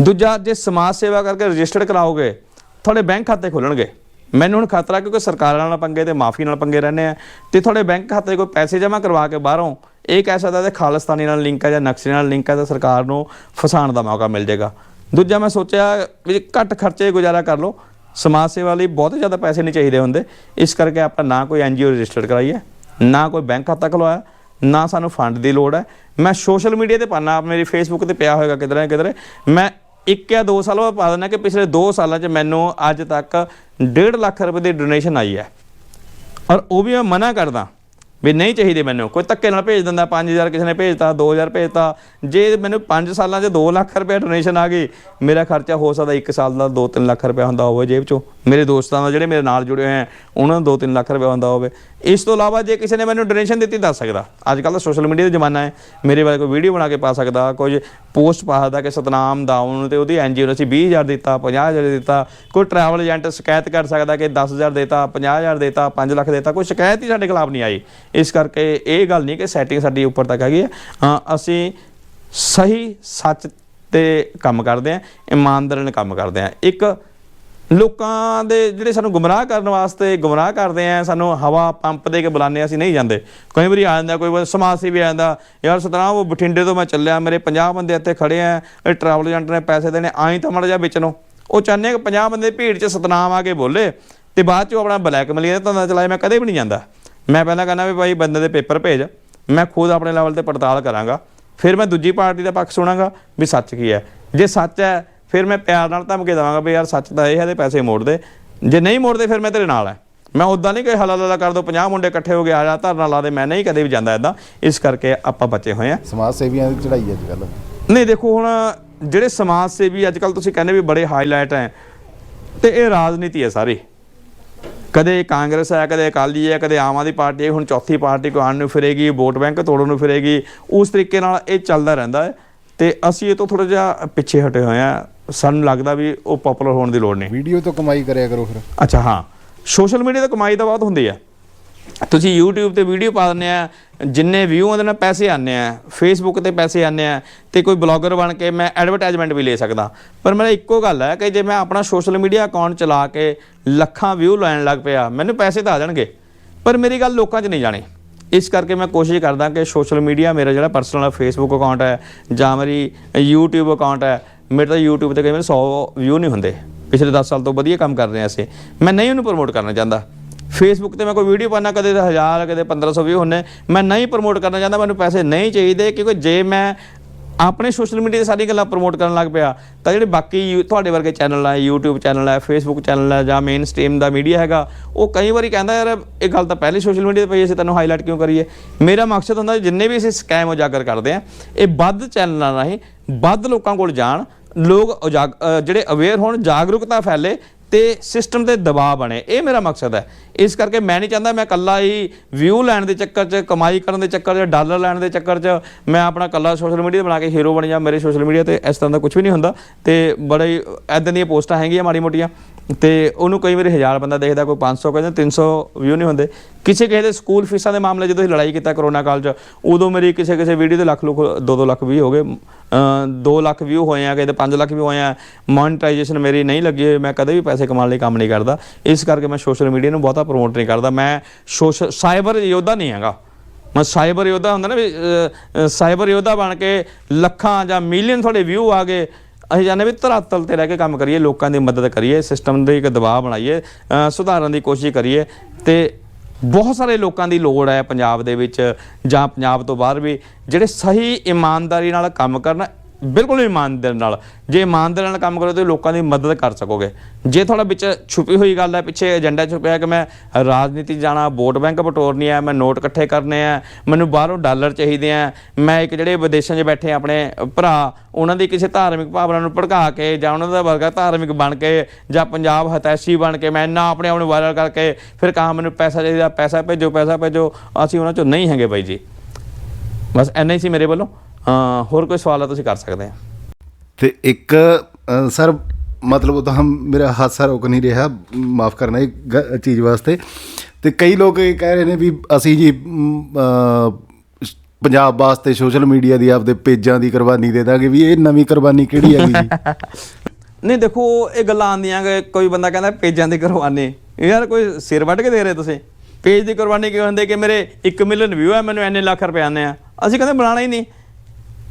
ਦੂਜਾ, ਜੇ ਸਮਾਜ ਸੇਵਾ ਕਰਕੇ ਰਜਿਸਟਰਡ ਕਰਾਓਗੇ, ਤੁਹਾਡੇ ਬੈਂਕ ਖਾਤੇ ਖੁੱਲਣਗੇ। ਮੈਨੂੰ ਹੁਣ ਖਤਰਾ ਕਿਉਂਕਿ ਸਰਕਾਰਾਂ ਨਾਲ ਪੰਗੇ ਤੇ ਮਾਫੀ ਨਾਲ ਪੰਗੇ ਰਹਿੰਦੇ ਆ। ਤੇ ਤੁਹਾਡੇ ਬੈਂਕ ਖਾਤੇ ਕੋਈ ਪੈਸੇ ਜਮ੍ਹਾਂ ਕਰਵਾ ਕੇ ਬਾਹਰੋਂ, ਇਹ ਕਹਿ ਸਕਦਾ ਤੇ ਖਾਲਿਸਤਾਨੀ ਨਾਲ ਲਿੰਕ ਹੈ ਜਾਂ ਨਕਸਲੀ ਨਾਲ ਲਿੰਕ ਹੈ ਤਾਂ ਸਰਕਾਰ ਨੂੰ ਫਸਾਉਣ ਦਾ ਮੌਕਾ ਮਿਲ ਜਾਏਗਾ। ਦੂਜਾ, ਮੈਂ ਸੋਚਿਆ ਵੀ ਘੱਟ ਖਰਚੇ ਗੁਜ਼ਾਰਾ ਕਰ ਲਓ। ਸਮਾਜ ਸੇਵਾ ਲਈ ਬਹੁਤ ਜ਼ਿਆਦਾ ਪੈਸੇ ਨਹੀਂ ਚਾਹੀਦੇ ਹੁੰਦੇ। ਇਸ ਕਰਕੇ ਆਪਾਂ ਨਾ ਕੋਈ ਐਨਜੀਓ ਰਜਿਸਟਰਡ ਕਰਾਈਏ। ਨਾ ਕੋਈ ਬੈਂਕ ਖਾਤਾ ਖੁਲਵਾਇਆ ਨਾ ਸਾਨੂੰ ਫੰਡ ਦੀ ਲੋੜ ਹੈ। ਮੈਂ ਸੋਸ਼ਲ ਮੀਡੀਆ ਤੇ ਪਾਣਾ ਆਪ ਮੇਰੀ ਫੇਸਬੁੱਕ ਤੇ ਪਿਆ ਹੋਏਗਾ ਕਿਧਰੇ ਨਾ ਕਿਧਰੇ। ਮੈਂ ਇੱਕ ਜਾਂ ਦੋ ਸਾਲ ਬਾਅਦ ਪਾ ਦਿੰਦਾ ਕਿ ਪਿਛਲੇ 2 ਸਾਲਾਂ 'ਚ ਮੈਨੂੰ ਅੱਜ ਤੱਕ 1.5 ਲੱਖ ਰੁਪਏ ਦੀ ਡੋਨੇਸ਼ਨ ਆਈ ਹੈ। ਔਰ ਉਹ ਵੀ ਮੈਂ ਮਨਾ ਕਰਦਾ ਵੀ ਨਹੀਂ ਚਾਹੀਦੇ ਮੈਨੂੰ। ਕੋਈ ਧੱਕੇ ਨਾਲ ਭੇਜ ਦਿੰਦਾ 5000 ਕਿਸੇ ਨੇ ਭੇਜਤਾ 2000 ਭੇਜਤਾ। ਜੇ ਮੈਨੂੰ 5 ਸਾਲਾਂ 'ਚ 2 ਲੱਖ ਰੁਪਏ ਡੋਨੇਸ਼ਨ ਆ ਗਈ, ਮੇਰਾ ਖਰਚਾ ਹੋ ਸਕਦਾ 1 ਸਾਲ ਦਾ 2-3 ਲੱਖ ਰੁਪਏ ਹੁੰਦਾ ਹੋਵੇ ਜੇਬ 'ਚੋਂ। ਮੇਰੇ ਦੋਸਤਾਂ ਦਾ ਜਿਹੜੇ ਮੇਰੇ ਨਾਲ ਜੁੜੇ ਹੋਏ ਆ ਉਹਨਾਂ ਦਾ 2-3 ਲੱਖ ਰੁਪਏ ਹੁੰਦਾ ਹੋਵੇ। ਇਸ ਤੋਂ ਇਲਾਵਾ ਜੇ ਕਿਸੇ ਨੇ ਮੈਨੂੰ ਡੋਨੇਸ਼ਨ ਦਿੱਤੀ ਦੱਸ ਸਕਦਾ। ਅੱਜ ਕੱਲ੍ਹ ਤਾਂ ਸੋਸ਼ਲ ਮੀਡੀਆ ਦਾ ਜ਼ਮਾਨਾ ਹੈ। ਮੇਰੇ ਬਾਰੇ ਕੋਈ ਵੀਡੀਓ ਬਣਾ ਕੇ ਪਾ ਸਕਦਾ, ਕੁਝ ਪੋਸਟ ਪਾ ਸਕਦਾ ਕਿ ਸਤਨਾਮ ਦਾਊਨ ਤੇ ਉਹਦੀ ਐਨਜੀਓ ਨੂੰ ਅਸੀਂ 20000 ਦਿੱਤਾ 50000 ਦਿੱਤਾ, ਕੋਈ ਟਰੈਵਲ ਏਜੰਟ ਸ਼ਿਕਾਇਤ ਕਰ ਸਕਦਾ ਕਿ 10000 ਦਿੱਤਾ 50000 ਦਿੱਤਾ 5 ਲੱਖ ਦਿੱਤਾ, ਕੋਈ ਸ਼ਿਕਾਇਤ ਹੀ ਸਾਡੇ ਖਿਲਾਫ ਨਹੀਂ ਆਈ। ਇਸ ਕਰਕੇ ਇਹ ਗੱਲ ਨਹੀਂ ਕਿ ਸੈਟਿੰਗ ਸਾਡੀ ਉੱਪਰ ਤੱਕ ਹੈਗੀ ਹੈ। ਅਸੀਂ ਸਹੀ, ਸੱਚ ਤੇ ਕੰਮ ਕਰਦੇ ਆ ਇਮਾਨਦਾਰੀ ਨਾਲ ਕੰਮ ਕਰਦੇ ਆ ਇੱਕ ਲੋਕਾਂ ਦੇ ਜਿਹੜੇ ਸਾਨੂੰ ਗੁੰਮਰਾਹ ਕਰਨ ਵਾਸਤੇ ਗੁੰਮਰਾਹ ਕਰਦੇ ਆ, ਸਾਨੂੰ ਹਵਾ ਪੰਪ ਦੇ ਕੇ ਬੁਲਾਉਂਦੇ ਆ, ਅਸੀਂ ਨਹੀਂ ਜਾਂਦੇ। ਕਈ ਵਾਰੀ ਆ ਜਾਂਦਾ, ਕੋਈ ਸਮਾਜ ਸੇਵੀ ਆ ਜਾਂਦਾ, ਯਾਰ ਸਤਨਾਮ, ਉਹ ਬਠਿੰਡੇ ਤੋਂ ਮੈਂ ਚੱਲਿਆ, ਮੇਰੇ 50 ਬੰਦੇ ਇੱਥੇ ਖੜੇ ਆ, ਇਹ ਟਰੈਵਲ ਏਜੰਟ ਨੇ ਪੈਸੇ ਦੇਣੇ ਆਈ ਤਾਂ ਮੜ ਜਾ ਵਿੱਚ ਨੂੰ ਉਹ ਚਾਹੁੰਦੇ ਆ ਕਿ 50 ਬੰਦੇ ਭੀੜ 'ਚ ਸਤਨਾਮ ਆ ਕੇ ਬੋਲੇ, ਤੇ ਬਾਅਦ 'ਚ ਉਹ ਆਪਣਾ ਬਲੈਕਮੇਲ ਦਾ ਧੰਦਾ ਚਲਾਏ, ਮੈਂ ਕਦੇ ਵੀ ਨਹੀਂ ਜਾਂਦਾ। ਮੈਂ ਪਹਿਲਾਂ ਕਹਿੰਦਾ ਵੀ ਭਾਈ ਬੰਦੇ ਦੇ ਪੇਪਰ ਭੇਜ, ਮੈਂ ਖੁਦ ਆਪਣੇ ਲੈਵਲ ਤੇ ਪੜਤਾਲ ਕਰਾਂਗਾ, ਫਿਰ ਮੈਂ ਦੂਜੀ ਪਾਰਟੀ ਦਾ ਪੱਖ ਸੁਣਾਂਗਾ, ਵੀ ਸੱਚ ਕੀ ਹੈ। ਜੇ ਸੱਚ ਹੈ ਫਿਰ ਮੈਂ ਪਿਆਰ ਨਾਲ ਧਮਕੇ ਦੇਵਾਂਗਾ ਵੀ ਯਾਰ ਸੱਚ ਤਾਂ ਇਹ ਹੈ ਤੇ ਪੈਸੇ ਮੋੜ ਦੇ ਜੇ ਨਹੀਂ ਮੋੜਦੇ ਫਿਰ ਮੈਂ ਤੇਰੇ ਨਾਲ ਹੈ। ਮੈਂ ਉਦਾਂ ਨਹੀਂ ਕੋਈ ਹਲਾਲਾ ਕਰ ਦੋ 50 ਮੁੰਡੇ ਇਕੱਠੇ ਹੋ ਕੇ ਆ ਜਾ ਧਰਨਾ ਲਾ ਦੇ ਮੈਂ ਨਹੀਂ ਕਦੇ ਵੀ ਜਾਂਦਾ ਇਦਾਂ ਇਸ ਕਰਕੇ ਆਪਾਂ ਬਚੇ ਹੋਏ ਆ ਸਮਾਜ ਸੇਵੀਆਂ ਦੀ ਚੜ੍ਹਾਈ ਅੱਜ ਕੱਲ੍ਹ। ਨਹੀਂ ਦੇਖੋ ਹੁਣ ਜਿਹੜੇ ਸਮਾਜ ਸੇਵੀ ਅੱਜ ਕੱਲ ਤੁਸੀਂ ਕਹਿੰਦੇ ਵੀ ਬੜੇ ਹਾਈਲਾਈਟ ਹੈ ਤੇ ਇਹ ਰਾਜਨੀਤੀ ਹੈ ਸਾਰੀ। ਕਦੇ ਕਾਂਗਰਸ ਹੈ ਕਦੇ ਅਕਾਲੀ ਹੈ ਕਦੇ ਆਮ ਆਦਮੀ ਪਾਰਟੀ ਹੈ ਹੁਣ ਚੌਥੀ ਪਾਰਟੀ ਕੋ ਆਉਣ ਨੂੰ ਫਿਰੇਗੀ ਵੋਟ ਬੈਂਕ ਤੋੜਨ ਨੂੰ ਫਿਰੇਗੀ ਉਸ ਤਰੀਕੇ ਨਾਲ ਇਹ ਚੱਲਦਾ ਰਹਿੰਦਾ ਹੈ। ਤੇ ਅਸੀਂ ਇਹ ਤੋਂ ਥੋੜਾ ਜਿਹਾ ਪਿੱਛੇ ਹਟੇ ਹੋਏ ਆ ਸਾਨੂੰ ਲੱਗਦਾ ਵੀ ਉਹ ਪਪੂਲਰ ਹੋਣ ਦੀ ਲੋੜ ਨਹੀਂ। ਵੀਡੀਓ ਤੋਂ ਕਮਾਈ ਕਰਿਆ ਕਰੋ ਫਿਰ। ਅੱਛਾ ਹਾਂ। ਸੋਸ਼ਲ ਮੀਡੀਆ ਤੇ ਕਮਾਈ ਤਾਂ ਬਹੁਤ ਹੁੰਦੀ ਆ। ਤੁਸੀਂ YouTube ਤੇ ਵੀਡੀਓ ਪਾ ਦਿੰਦੇ ਆ ਜਿੰਨੇ ਵਿਊ ਉਹਦੇ ਨਾਲ ਪੈਸੇ ਆਉਂਦੇ ਆ Facebook ਤੇ ਪੈਸੇ ਆਉਂਦੇ ਆ ਤੇ ਕੋਈ ਬਲੌਗਰ ਬਣ ਕੇ ਮੈਂ ਐਡਵਰਟਾਈਜ਼ਮੈਂਟ ਵੀ ਲੈ ਸਕਦਾ। ਪਰ ਮੇਰਾ ਇੱਕੋ ਗੱਲ ਹੈ ਕਿ ਜੇ ਮੈਂ ਆਪਣਾ ਸੋਸ਼ਲ ਮੀਡੀਆ ਅਕਾਊਂਟ ਚਲਾ ਕੇ ਲੱਖਾਂ ਵਿਊ ਲੈਣ ਲੱਗ ਪਿਆ ਮੈਨੂੰ ਪੈਸੇ ਤਾਂ ਆ ਜਾਣਗੇ। ਪਰ ਮੇਰੀ ਗੱਲ ਲੋਕਾਂ 'ਚ ਨਹੀਂ ਜਾਣੀ। ਇਸ ਕਰਕੇ ਮੈਂ ਕੋਸ਼ਿਸ਼ ਕਰਦਾ ਕਿ ਸੋਸ਼ਲ ਮੀਡੀਆ ਮੇਰਾ ਜਿਹੜਾ ਪਰਸਨਲ ਫੇਸਬੁੱਕ ਅਕਾਊਂਟ ਹੈ ਜਾਂ ਮੇਰੀ YouTube ਅਕਾਊਂਟ ਹੈ, ਮੇਰੇ ਤਾਂ YouTube ਤੇ ਕਈ ਵਾਰ 100 ਵਿਊ ਨਹੀਂ ਹੁੰਦੇ। ਪਿਛਲੇ 10 ਸਾਲ ਤੋਂ ਵਧੀਆ ਕੰਮ ਕਰ ਰਹੇ ਹਾਂ ਅਸੀਂ ਮੈਂ ਨਹੀਂ ਉਹਨੂੰ ਪ੍ਰਮੋਟ ਕਰਨਾ ਚਾਹੁੰਦਾ। ਫੇਸਬੁੱਕ ਤੇ ਮੈਂ ਕੋਈ ਵੀਡੀਓ ਪਾਣਾ ਕਦੇ ਤਾਂ 1000 ਕਦੇ 1500 ਵਿਊ ਹੁੰਨੇ ਮੈਂ ਨਹੀਂ ਪ੍ਰਮੋਟ ਕਰਨਾ ਚਾਹੁੰਦਾ, ਮੈਨੂੰ ਪੈਸੇ ਨਹੀਂ ਚਾਹੀਦੇ ਕਿਉਂਕਿ ਜੇ ਮੈਂ ਆਪਣੇ ਸੋਸ਼ਲ ਮੀਡੀਆ ਤੇ ਸਾਰੀਆਂ ਗੱਲਾਂ ਪ੍ਰਮੋਟ ਕਰਨ ਲੱਗ ਪਿਆ। ਤਾਂ ਜਿਹੜੇ ਬਾਕੀ ਯੂ- ਤੁਹਾਡੇ ਵਰਗੇ ਚੈਨਲ ਆ, YouTube ਚੈਨਲ ਹੈ Facebook ਚੈਨਲ ਹੈ ਜਾਂ ਮੇਨ ਸਟ੍ਰੀਮ ਦਾ ਮੀਡੀਆ ਹੈਗਾ, ਉਹ ਕਈ ਵਾਰੀ ਕਹਿੰਦਾ, ਯਾਰ, ਇਹ ਗੱਲ ਤਾਂ ਪਹਿਲੇ ਸੋਸ਼ਲ ਮੀਡੀਆ ਤੇ ਪਈ ਅਸੀਂ ਤੈਨੂੰ ਹਾਈਲਾਈਟ ਕਿਉਂ ਕਰੀਏ? ਮੇਰਾ ਮਕਸਦ ਹੁੰਦਾ, ਜਿੰਨੇ ਵੀ ਅਸੀਂ ਸਕੈਮ ਉਜਾਗਰ ਕਰਦੇ ਆ, ਇਹ ਵੱਧ ਚੈਨਲਾਂ ਰਾਹੀਂ ਵੱਧ ਲੋਕਾਂ ਕੋਲ ਜਾਣ, ਲੋਕ ਉਜਾਗ ਜਿਹੜੇ ਅਵੇਅਰ ਹੋਣ, ਜਾਗਰੂਕਤਾ ਫੈਲੇ ਤੇ ਸਿਸਟਮ ਤੇ ਦਬਾਅ ਬਣੇ। ਇਹ ਮੇਰਾ ਮਕਸਦ ਹੈ। ਇਸ ਕਰਕੇ ਮੈਂ ਨਹੀਂ ਚਾਹੁੰਦਾ ਮੈਂ ਕੱਲਾ ਹੀ ਵਿਊ ਲੈਣ ਦੇ ਚੱਕਰ 'ਚ, ਕਮਾਈ ਕਰਨ ਦੇ ਚੱਕਰ 'ਚ ਡਾਲਰ ਲੈਣ ਦੇ ਚੱਕਰ 'ਚ ਮੈਂ ਆਪਣਾ ਕੱਲਾ ਸੋਸ਼ਲ ਮੀਡੀਆ ਬਣਾ ਕੇ ਹੀਰੋ ਬਣ ਜਾ, ਮੇਰੇ ਸੋਸ਼ਲ ਮੀਡੀਆ ਤੇ ਇਸ ਤਰ੍ਹਾਂ ਦਾ ਕੁਝ ਵੀ ਨਹੀਂ ਹੁੰਦਾ। ਤੇ ਬੜੇ ਐਦਾਂ ਦੀਆਂ ਪੋਸਟਾਂ ਹੈਗੀਆਂ ਮਾੜੀ ਮੋਟੀਆਂ। ਤੇ ਉਹਨੂੰ ਕਈ ਵਾਰੀ 1000 ਬੰਦਾ ਦੇਖਦਾ, ਕੋਈ 500 ਕਹਿੰਦੇ 300 ਵਿਊ ਨਹੀਂ ਹੁੰਦੇ। ਕਿਸੇ ਕਿਸੇ ਦੇ ਸਕੂਲ ਫੀਸਾਂ ਦੇ ਮਾਮਲੇ ਜਦੋਂ ਅਸੀਂ ਲੜਾਈ ਕੀਤਾ ਕਰੋਨਾ ਕਾਲ 'ਚ, ਉਦੋਂ ਮੇਰੀ ਕਿਸੇ ਕਿਸੇ ਵੀਡੀਓ ਦੇ ਲੱਖ ਲੋਕ 2-2 ਲੱਖ ਵੀ ਹੋ ਗਏ। 2 ਲੱਖ ਵਿਊ ਹੋਏ ਆ, ਕਿਤੇ 5 ਲੱਖ ਵੀ ਹੋਏ ਆ। ਮੋਨਟਾਈਜੇਸ਼ਨ ਮੇਰੀ ਨਹੀਂ ਲੱਗੀ ਹੋਈ, ਮੈਂ ਕਦੇ ਵੀ ਪੈਸੇ ਕਮਾਉਣ ਲਈ ਕੰਮ ਨਹੀਂ ਕਰਦਾ। ਇਸ ਕਰਕੇ ਮੈਂ ਸੋਸ਼ਲ ਮੀਡੀਆ ਨੂੰ ਬਹੁਤਾ ਪ੍ਰਮੋਟ ਨਹੀਂ ਕਰਦਾ। ਮੈਂ ਸੋਸ਼ਲ ਸਾਈਬਰ ਯੋਧਾ ਨਹੀਂ ਹੈਗਾ। ਮੈਂ ਸਾਈਬਰ ਯੋਧਾ ਹੁੰਦਾ ਨਾ ਵੀ ਸਾਈਬਰ ਯੋਧਾ ਬਣ ਕੇ ਲੱਖਾਂ ਜਾਂ ਮਿਲੀਅਨ ਤੁਹਾਡੇ ਵਿਊ ਆ ਗਏ। ਅਸੀਂ ਜਾਣੇ ਵੀ ਧਰਾਤਲ ਤੇ ਰਹਿ ਕੇ ਕੰਮ ਕਰੀਏ, ਲੋਕਾਂ ਦੀ ਮਦਦ ਕਰੀਏ ਸਿਸਟਮ ਦੇ ਇੱਕ ਦਬਾਅ ਬਣਾਈਏ ਸੁਧਾਰਨ ਦੀ ਕੋਸ਼ਿਸ਼ ਕਰੀਏ। ਤੇ ਬਹੁਤ ਸਾਰੇ ਲੋਕਾਂ ਦੀ ਲੋੜ ਹੈ ਪੰਜਾਬ ਦੇ ਵਿੱਚ ਜਾਂ ਪੰਜਾਬ ਤੋਂ ਬਾਹਰ ਵੀ ਜਿਹੜੇ ਸਹੀ ਇਮਾਨਦਾਰੀ ਨਾਲ ਕੰਮ ਕਰਨ ਬਿਲਕੁਲ ਇਮਾਨਦਾਰ ਨਾਲ। ਜੇ ਇਮਾਨਦਾਰੀ ਨਾਲ ਕੰਮ ਕਰੋ ਤੇ ਲੋਕਾਂ ਦੀ ਮਦਦ ਕਰ ਸਕੋਗੇ। ਜੇ ਤੁਹਾਡਾ ਵਿੱਚ ਛੁਪੀ ਹੋਈ ਗੱਲ ਹੈ, ਪਿੱਛੇ ਏਜੰਡਾ ਛੁਪਿਆ ਕਿ ਮੈਂ ਰਾਜਨੀਤੀ 'ਚ ਜਾਣਾ, ਵੋਟ ਬੈਂਕ ਬਟੋਰਨੀ ਹੈ, ਮੈਂ ਨੋਟ ਇਕੱਠੇ ਕਰਨੇ ਆ ਮੈਨੂੰ ਬਾਹਰੋਂ ਡਾਲਰ ਚਾਹੀਦੇ ਆ ਮੈਂ ਇੱਕ ਜਿਹੜੇ ਵਿਦੇਸ਼ਾਂ 'ਚ ਬੈਠੇ ਆਪਣੇ ਭਰਾ, ਉਹਨਾਂ ਦੀ ਕਿਸੇ ਧਾਰਮਿਕ ਭਾਵਨਾ ਨੂੰ ਭੜਕਾ ਕੇ ਜਾਂ ਉਹਨਾਂ ਦਾ ਵਰਗਾ ਧਾਰਮਿਕ ਬਣ ਕੇ ਜਾਂ ਪੰਜਾਬ ਹਤੈਸ਼ੀ ਬਣ ਕੇ ਮੈਂ ਨਾ ਆਪਣੇ ਆਪ ਨੂੰ ਵਾਇਰਲ ਕਰਕੇ ਫਿਰ ਕਹਾ ਮੈਨੂੰ ਪੈਸਾ ਚਾਹੀਦਾ, ਪੈਸਾ ਭੇਜੋ ਪੈਸਾ ਭੇਜੋ, ਅਸੀਂ ਉਹਨਾਂ 'ਚੋਂ ਨਹੀਂ ਹੈਗੇ ਬਾਈ ਜੀ। ਬਸ ਐਨਾ ਹੀ ਸੀ ਮੇਰੇ ਵੱਲੋਂ। ਹੋਰ ਕੋਈ ਸਵਾਲ ਤੁਸੀਂ ਕਰ ਸਕਦੇ ਆ। ਤੇ ਇੱਕ ਸਰ ਮਤਲਬ ਉਹ ਤਾਂ ਹਮ ਮੇਰਾ ਹਾਸਾ ਰੋਕ ਨਹੀਂ ਰਿਹਾ ਮਾਫ ਕਰਨਾ ਇਹ ਚੀਜ਼ ਵਾਸਤੇ। ਤੇ ਕਈ ਲੋਕ ਇਹ ਕਹਿ ਰਹੇ ਨੇ ਵੀ ਅਸੀਂ ਜੀ ਪੰਜਾਬ ਵਾਸਤੇ ਸੋਸ਼ਲ ਮੀਡੀਆ ਦੀ ਆਪਦੇ ਪੇਜਾਂ ਦੀ ਕੁਰਬਾਨੀ ਦੇ ਦਾਂਗੇ ਵੀ ਇਹ ਨਵੀਂ ਕੁਰਬਾਨੀ ਕਿਹੜੀ ਹੈਗੀ ਜੀ? ਨਹੀਂ ਦੇਖੋ ਇਹ ਗੱਲਾਂ ਆਉਂਦੀਆਂ ਕਿ ਕੋਈ ਬੰਦਾ ਕਹਿੰਦਾ ਪੇਜਾਂ ਦੀ ਕੁਰਬਾਨੀ। ਯਾਰ ਕੋਈ ਸਿਰ ਵੱਢ ਕੇ ਦੇ ਰਹੇ ਤੁਸੀਂ। ਪੇਜ ਦੀ ਕੁਰਬਾਨੀ ਕਿਉਂ ਹੁੰਦੀ ਕਿ ਮੇਰੇ 1 ਮਿਲੀਅਨ ਵਿਊ ਹੈ ਮੈਨੂੰ ਇੰਨੇ ਲੱਖ ਰੁਪਏ ਆਉਂਦੇ ਆ। ਅਸੀਂ ਕਹਿੰਦੇ ਬਣਾਉਣਾ ਹੀ ਨਹੀਂ।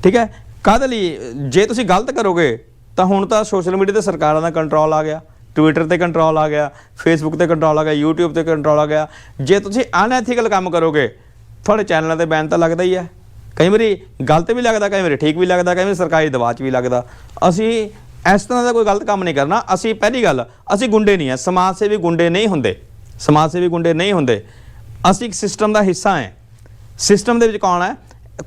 ਠੀਕ ਹੈ? ਕਾਹਦੇ ਲਈ? ਜੇ ਤੁਸੀਂ ਗਲਤ ਕਰੋਗੇ, ਤਾਂ ਹੁਣ ਤਾਂ ਸੋਸ਼ਲ ਮੀਡੀਆ ਤੇ ਸਰਕਾਰਾਂ ਦਾ ਕੰਟਰੋਲ ਆ ਗਿਆ। ਟਵਿੱਟਰ ਤੇ ਕੰਟਰੋਲ ਆ ਗਿਆ ਫੇਸਬੁੱਕ ਤੇ ਕੰਟਰੋਲ ਆ ਗਿਆ, YouTube ਤੇ ਕੰਟਰੋਲ ਆ ਗਿਆ। ਜੇ ਤੁਸੀਂ ਅਨਐਥੀਕਲ ਕੰਮ ਕਰੋਗੇ, ਤੁਹਾਡੇ ਚੈਨਲਾਂ ਤੇ ਬੈਨ ਤਾਂ ਲੱਗਦਾ ਹੀ ਹੈ। ਕਈ ਵਾਰੀ ਗਲਤ ਵੀ ਲੱਗਦਾ, ਕਈ ਵਾਰੀ ਠੀਕ ਵੀ ਲੱਗਦਾ, ਕਈ ਵਾਰੀ ਸਰਕਾਰੀ ਦਬਾਅ 'ਚ ਵੀ ਲੱਗਦਾ। ਅਸੀਂ ਇਸ ਤਰ੍ਹਾਂ ਦਾ ਕੋਈ ਗਲਤ ਕੰਮ ਨਹੀਂ ਕਰਨਾ। ਅਸੀਂ ਪਹਿਲੀ ਗੱਲ, ਅਸੀਂ ਗੁੰਡੇ ਨਹੀਂ ਆ ਸਮਾਜ ਸੇਵੀ ਗੁੰਡੇ ਨਹੀਂ ਹੁੰਦੇ। ਸਮਾਜ ਸੇਵੀ ਗੁੰਡੇ ਨਹੀਂ ਹੁੰਦੇ। ਅਸੀਂ ਇੱਕ ਸਿਸਟਮ ਦਾ ਹਿੱਸਾ ਹੈ। ਸਿਸਟਮ ਦੇ ਵਿੱਚ ਕੌਣ ਹੈ?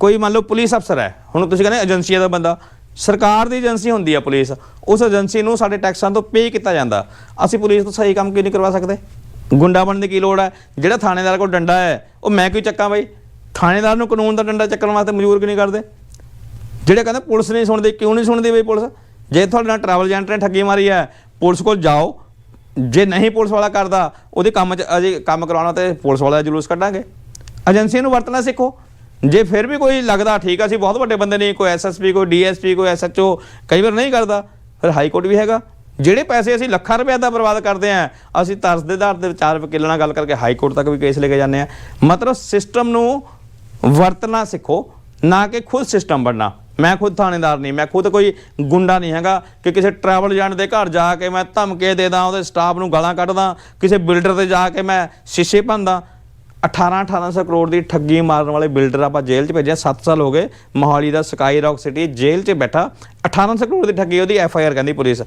ਕੋਈ ਮੰਨ ਲਓ ਪੁਲਿਸ ਅਫਸਰ ਹੈ, ਹੁਣ ਤੁਸੀਂ ਕਹਿੰਦੇ ਏਜੰਸੀਆਂ ਦਾ ਬੰਦਾ, ਸਰਕਾਰ ਦੀ ਏਜੰਸੀ ਹੁੰਦੀ ਆ ਪੁਲਿਸ, ਉਸ ਏਜੰਸੀ ਨੂੰ ਸਾਡੇ ਟੈਕਸਾਂ ਤੋਂ ਪੇ ਕੀਤਾ ਜਾਂਦਾ। ਅਸੀਂ ਪੁਲਿਸ ਤੋਂ ਸਹੀ ਕੰਮ ਕਿਉਂ ਨਹੀਂ ਕਰਵਾ ਸਕਦੇ? ਗੁੰਡਾ ਬਣਨ ਦੀ ਕੀ ਲੋੜ ਹੈ? ਜਿਹੜਾ ਥਾਣੇਦਾਰ ਕੋਲ ਡੰਡਾ ਹੈ, ਉਹ ਮੈਂ ਕਿਉਂ ਚੱਕਾਂ ਬਈ? ਥਾਣੇਦਾਰ ਨੂੰ ਕਾਨੂੰਨ ਦਾ ਡੰਡਾ ਚੱਕਣ ਵਾਸਤੇ ਮਜਬੂਰ ਕਿਉਂ ਨਹੀਂ ਕਰਦੇ? ਜਿਹੜੇ ਕਹਿੰਦੇ ਪੁਲਿਸ ਨਹੀਂ ਸੁਣਦੀ, ਕਿਉਂ ਨਹੀਂ ਸੁਣਦੀ ਬਈ ਪੁਲਿਸ? ਜੇ ਤੁਹਾਡੇ ਨਾਲ ਟਰੈਵਲ ਏਜੰਟ ਨੇ ਠੱਗੀ ਮਾਰੀ ਹੈ, ਪੁਲਿਸ ਕੋਲ ਜਾਓ। ਜੇ ਨਹੀਂ ਪੁਲਿਸ ਵਾਲਾ ਕਰਦਾ, ਉਹਦੇ ਕੰਮ 'ਚ ਅਜੇ ਕੰਮ ਕਰਾਉਣਾ ਤੇ ਪੁਲਿਸ ਵਾਲਾ ਜਲੂਸ ਕੱਢਾਂਗੇ। ਏਜੰਸੀ ਨੂੰ ਵਰਤਣਾ ਸਿੱਖੋ। ਜੇ ਫਿਰ ਵੀ ਕੋਈ ਲੱਗਦਾ, ਠੀਕ ਆ, ਅਸੀਂ ਬਹੁਤ ਵੱਡੇ ਬੰਦੇ ਨਹੀਂ ਕੋਈ ਐਸਐਸਪੀ ਕੋਈ ਡੀਐਸਪੀ ਕੋਈ ਐਸਐਚਓ ਕਈ ਵਾਰ ਨਹੀਂ ਕਰਦਾ, ਫਿਰ ਹਾਈ ਕੋਰਟ ਵੀ ਹੈਗਾ। ਜਿਹੜੇ ਪੈਸੇ ਅਸੀਂ ਲੱਖਾਂ ਰੁਪਏ ਦਾ ਬਰਬਾਦ ਕਰਦੇ ਆਂ, ਅਸੀਂ ਤਰਸ ਦੇ ਆਧਾਰ ਦੇ ਵਿਚਾਰ ਵਕੀਲਾਂ ਨਾਲ ਗੱਲ ਕਰਕੇ ਹਾਈ ਕੋਰਟ ਤੱਕ ਵੀ ਕੇਸ ਲੈ ਕੇ ਜਾਂਦੇ ਆ। ਮਤਲਬ ਸਿਸਟਮ ਨੂੰ ਵਰਤਣਾ ਸਿੱਖੋ, ਨਾ ਕਿ ਖੁਦ ਸਿਸਟਮ ਬਣਨਾ। ਮੈਂ ਖੁਦ ਥਾਣੇਦਾਰ ਨਹੀਂ, ਮੈਂ ਖੁਦ ਕੋਈ ਗੁੰਡਾ ਨਹੀਂ ਹੈਗਾ ਕਿ ਕਿਸੇ ਟਰੈਵਲ ਏਜੰਟ ਦੇ ਘਰ ਜਾ ਕੇ ਮੈਂ ਧਮਕੇ ਦੇ ਦਾਂ, ਉਹਦੇ ਸਟਾਫ ਨੂੰ ਗਾਲਾਂ ਕੱਢਦਾ ਕਿਸੇ ਬਿਲਡਰ ਤੇ ਜਾ ਕੇ ਮੈਂ ਸ਼ੀਸ਼ੇ ਭੰਦਾ 18 1800 ਕਰੋੜ ਦੀ ਠੱਗੀ ਮਾਰਨ ਵਾਲੇ ਬਿਲਡਰ ਆਪਾਂ ਜੇਲ੍ਹ 'ਚ ਭੇਜਿਆ 7 ਸਾਲ ਹੋ ਗਏ, ਮੋਹਾਲੀ ਦਾ ਸਕਾਈ ਰੌਕ ਸਿਟੀ ਜੇਲ੍ਹ 'ਚ ਬੈਠਾ 1800 ਕਰੋੜ ਦੀ ਠੱਗੀ ਉਹਦੀ ਐਫ ਆਈ ਆਰ ਕਹਿੰਦੀ ਪੁਲਿਸ।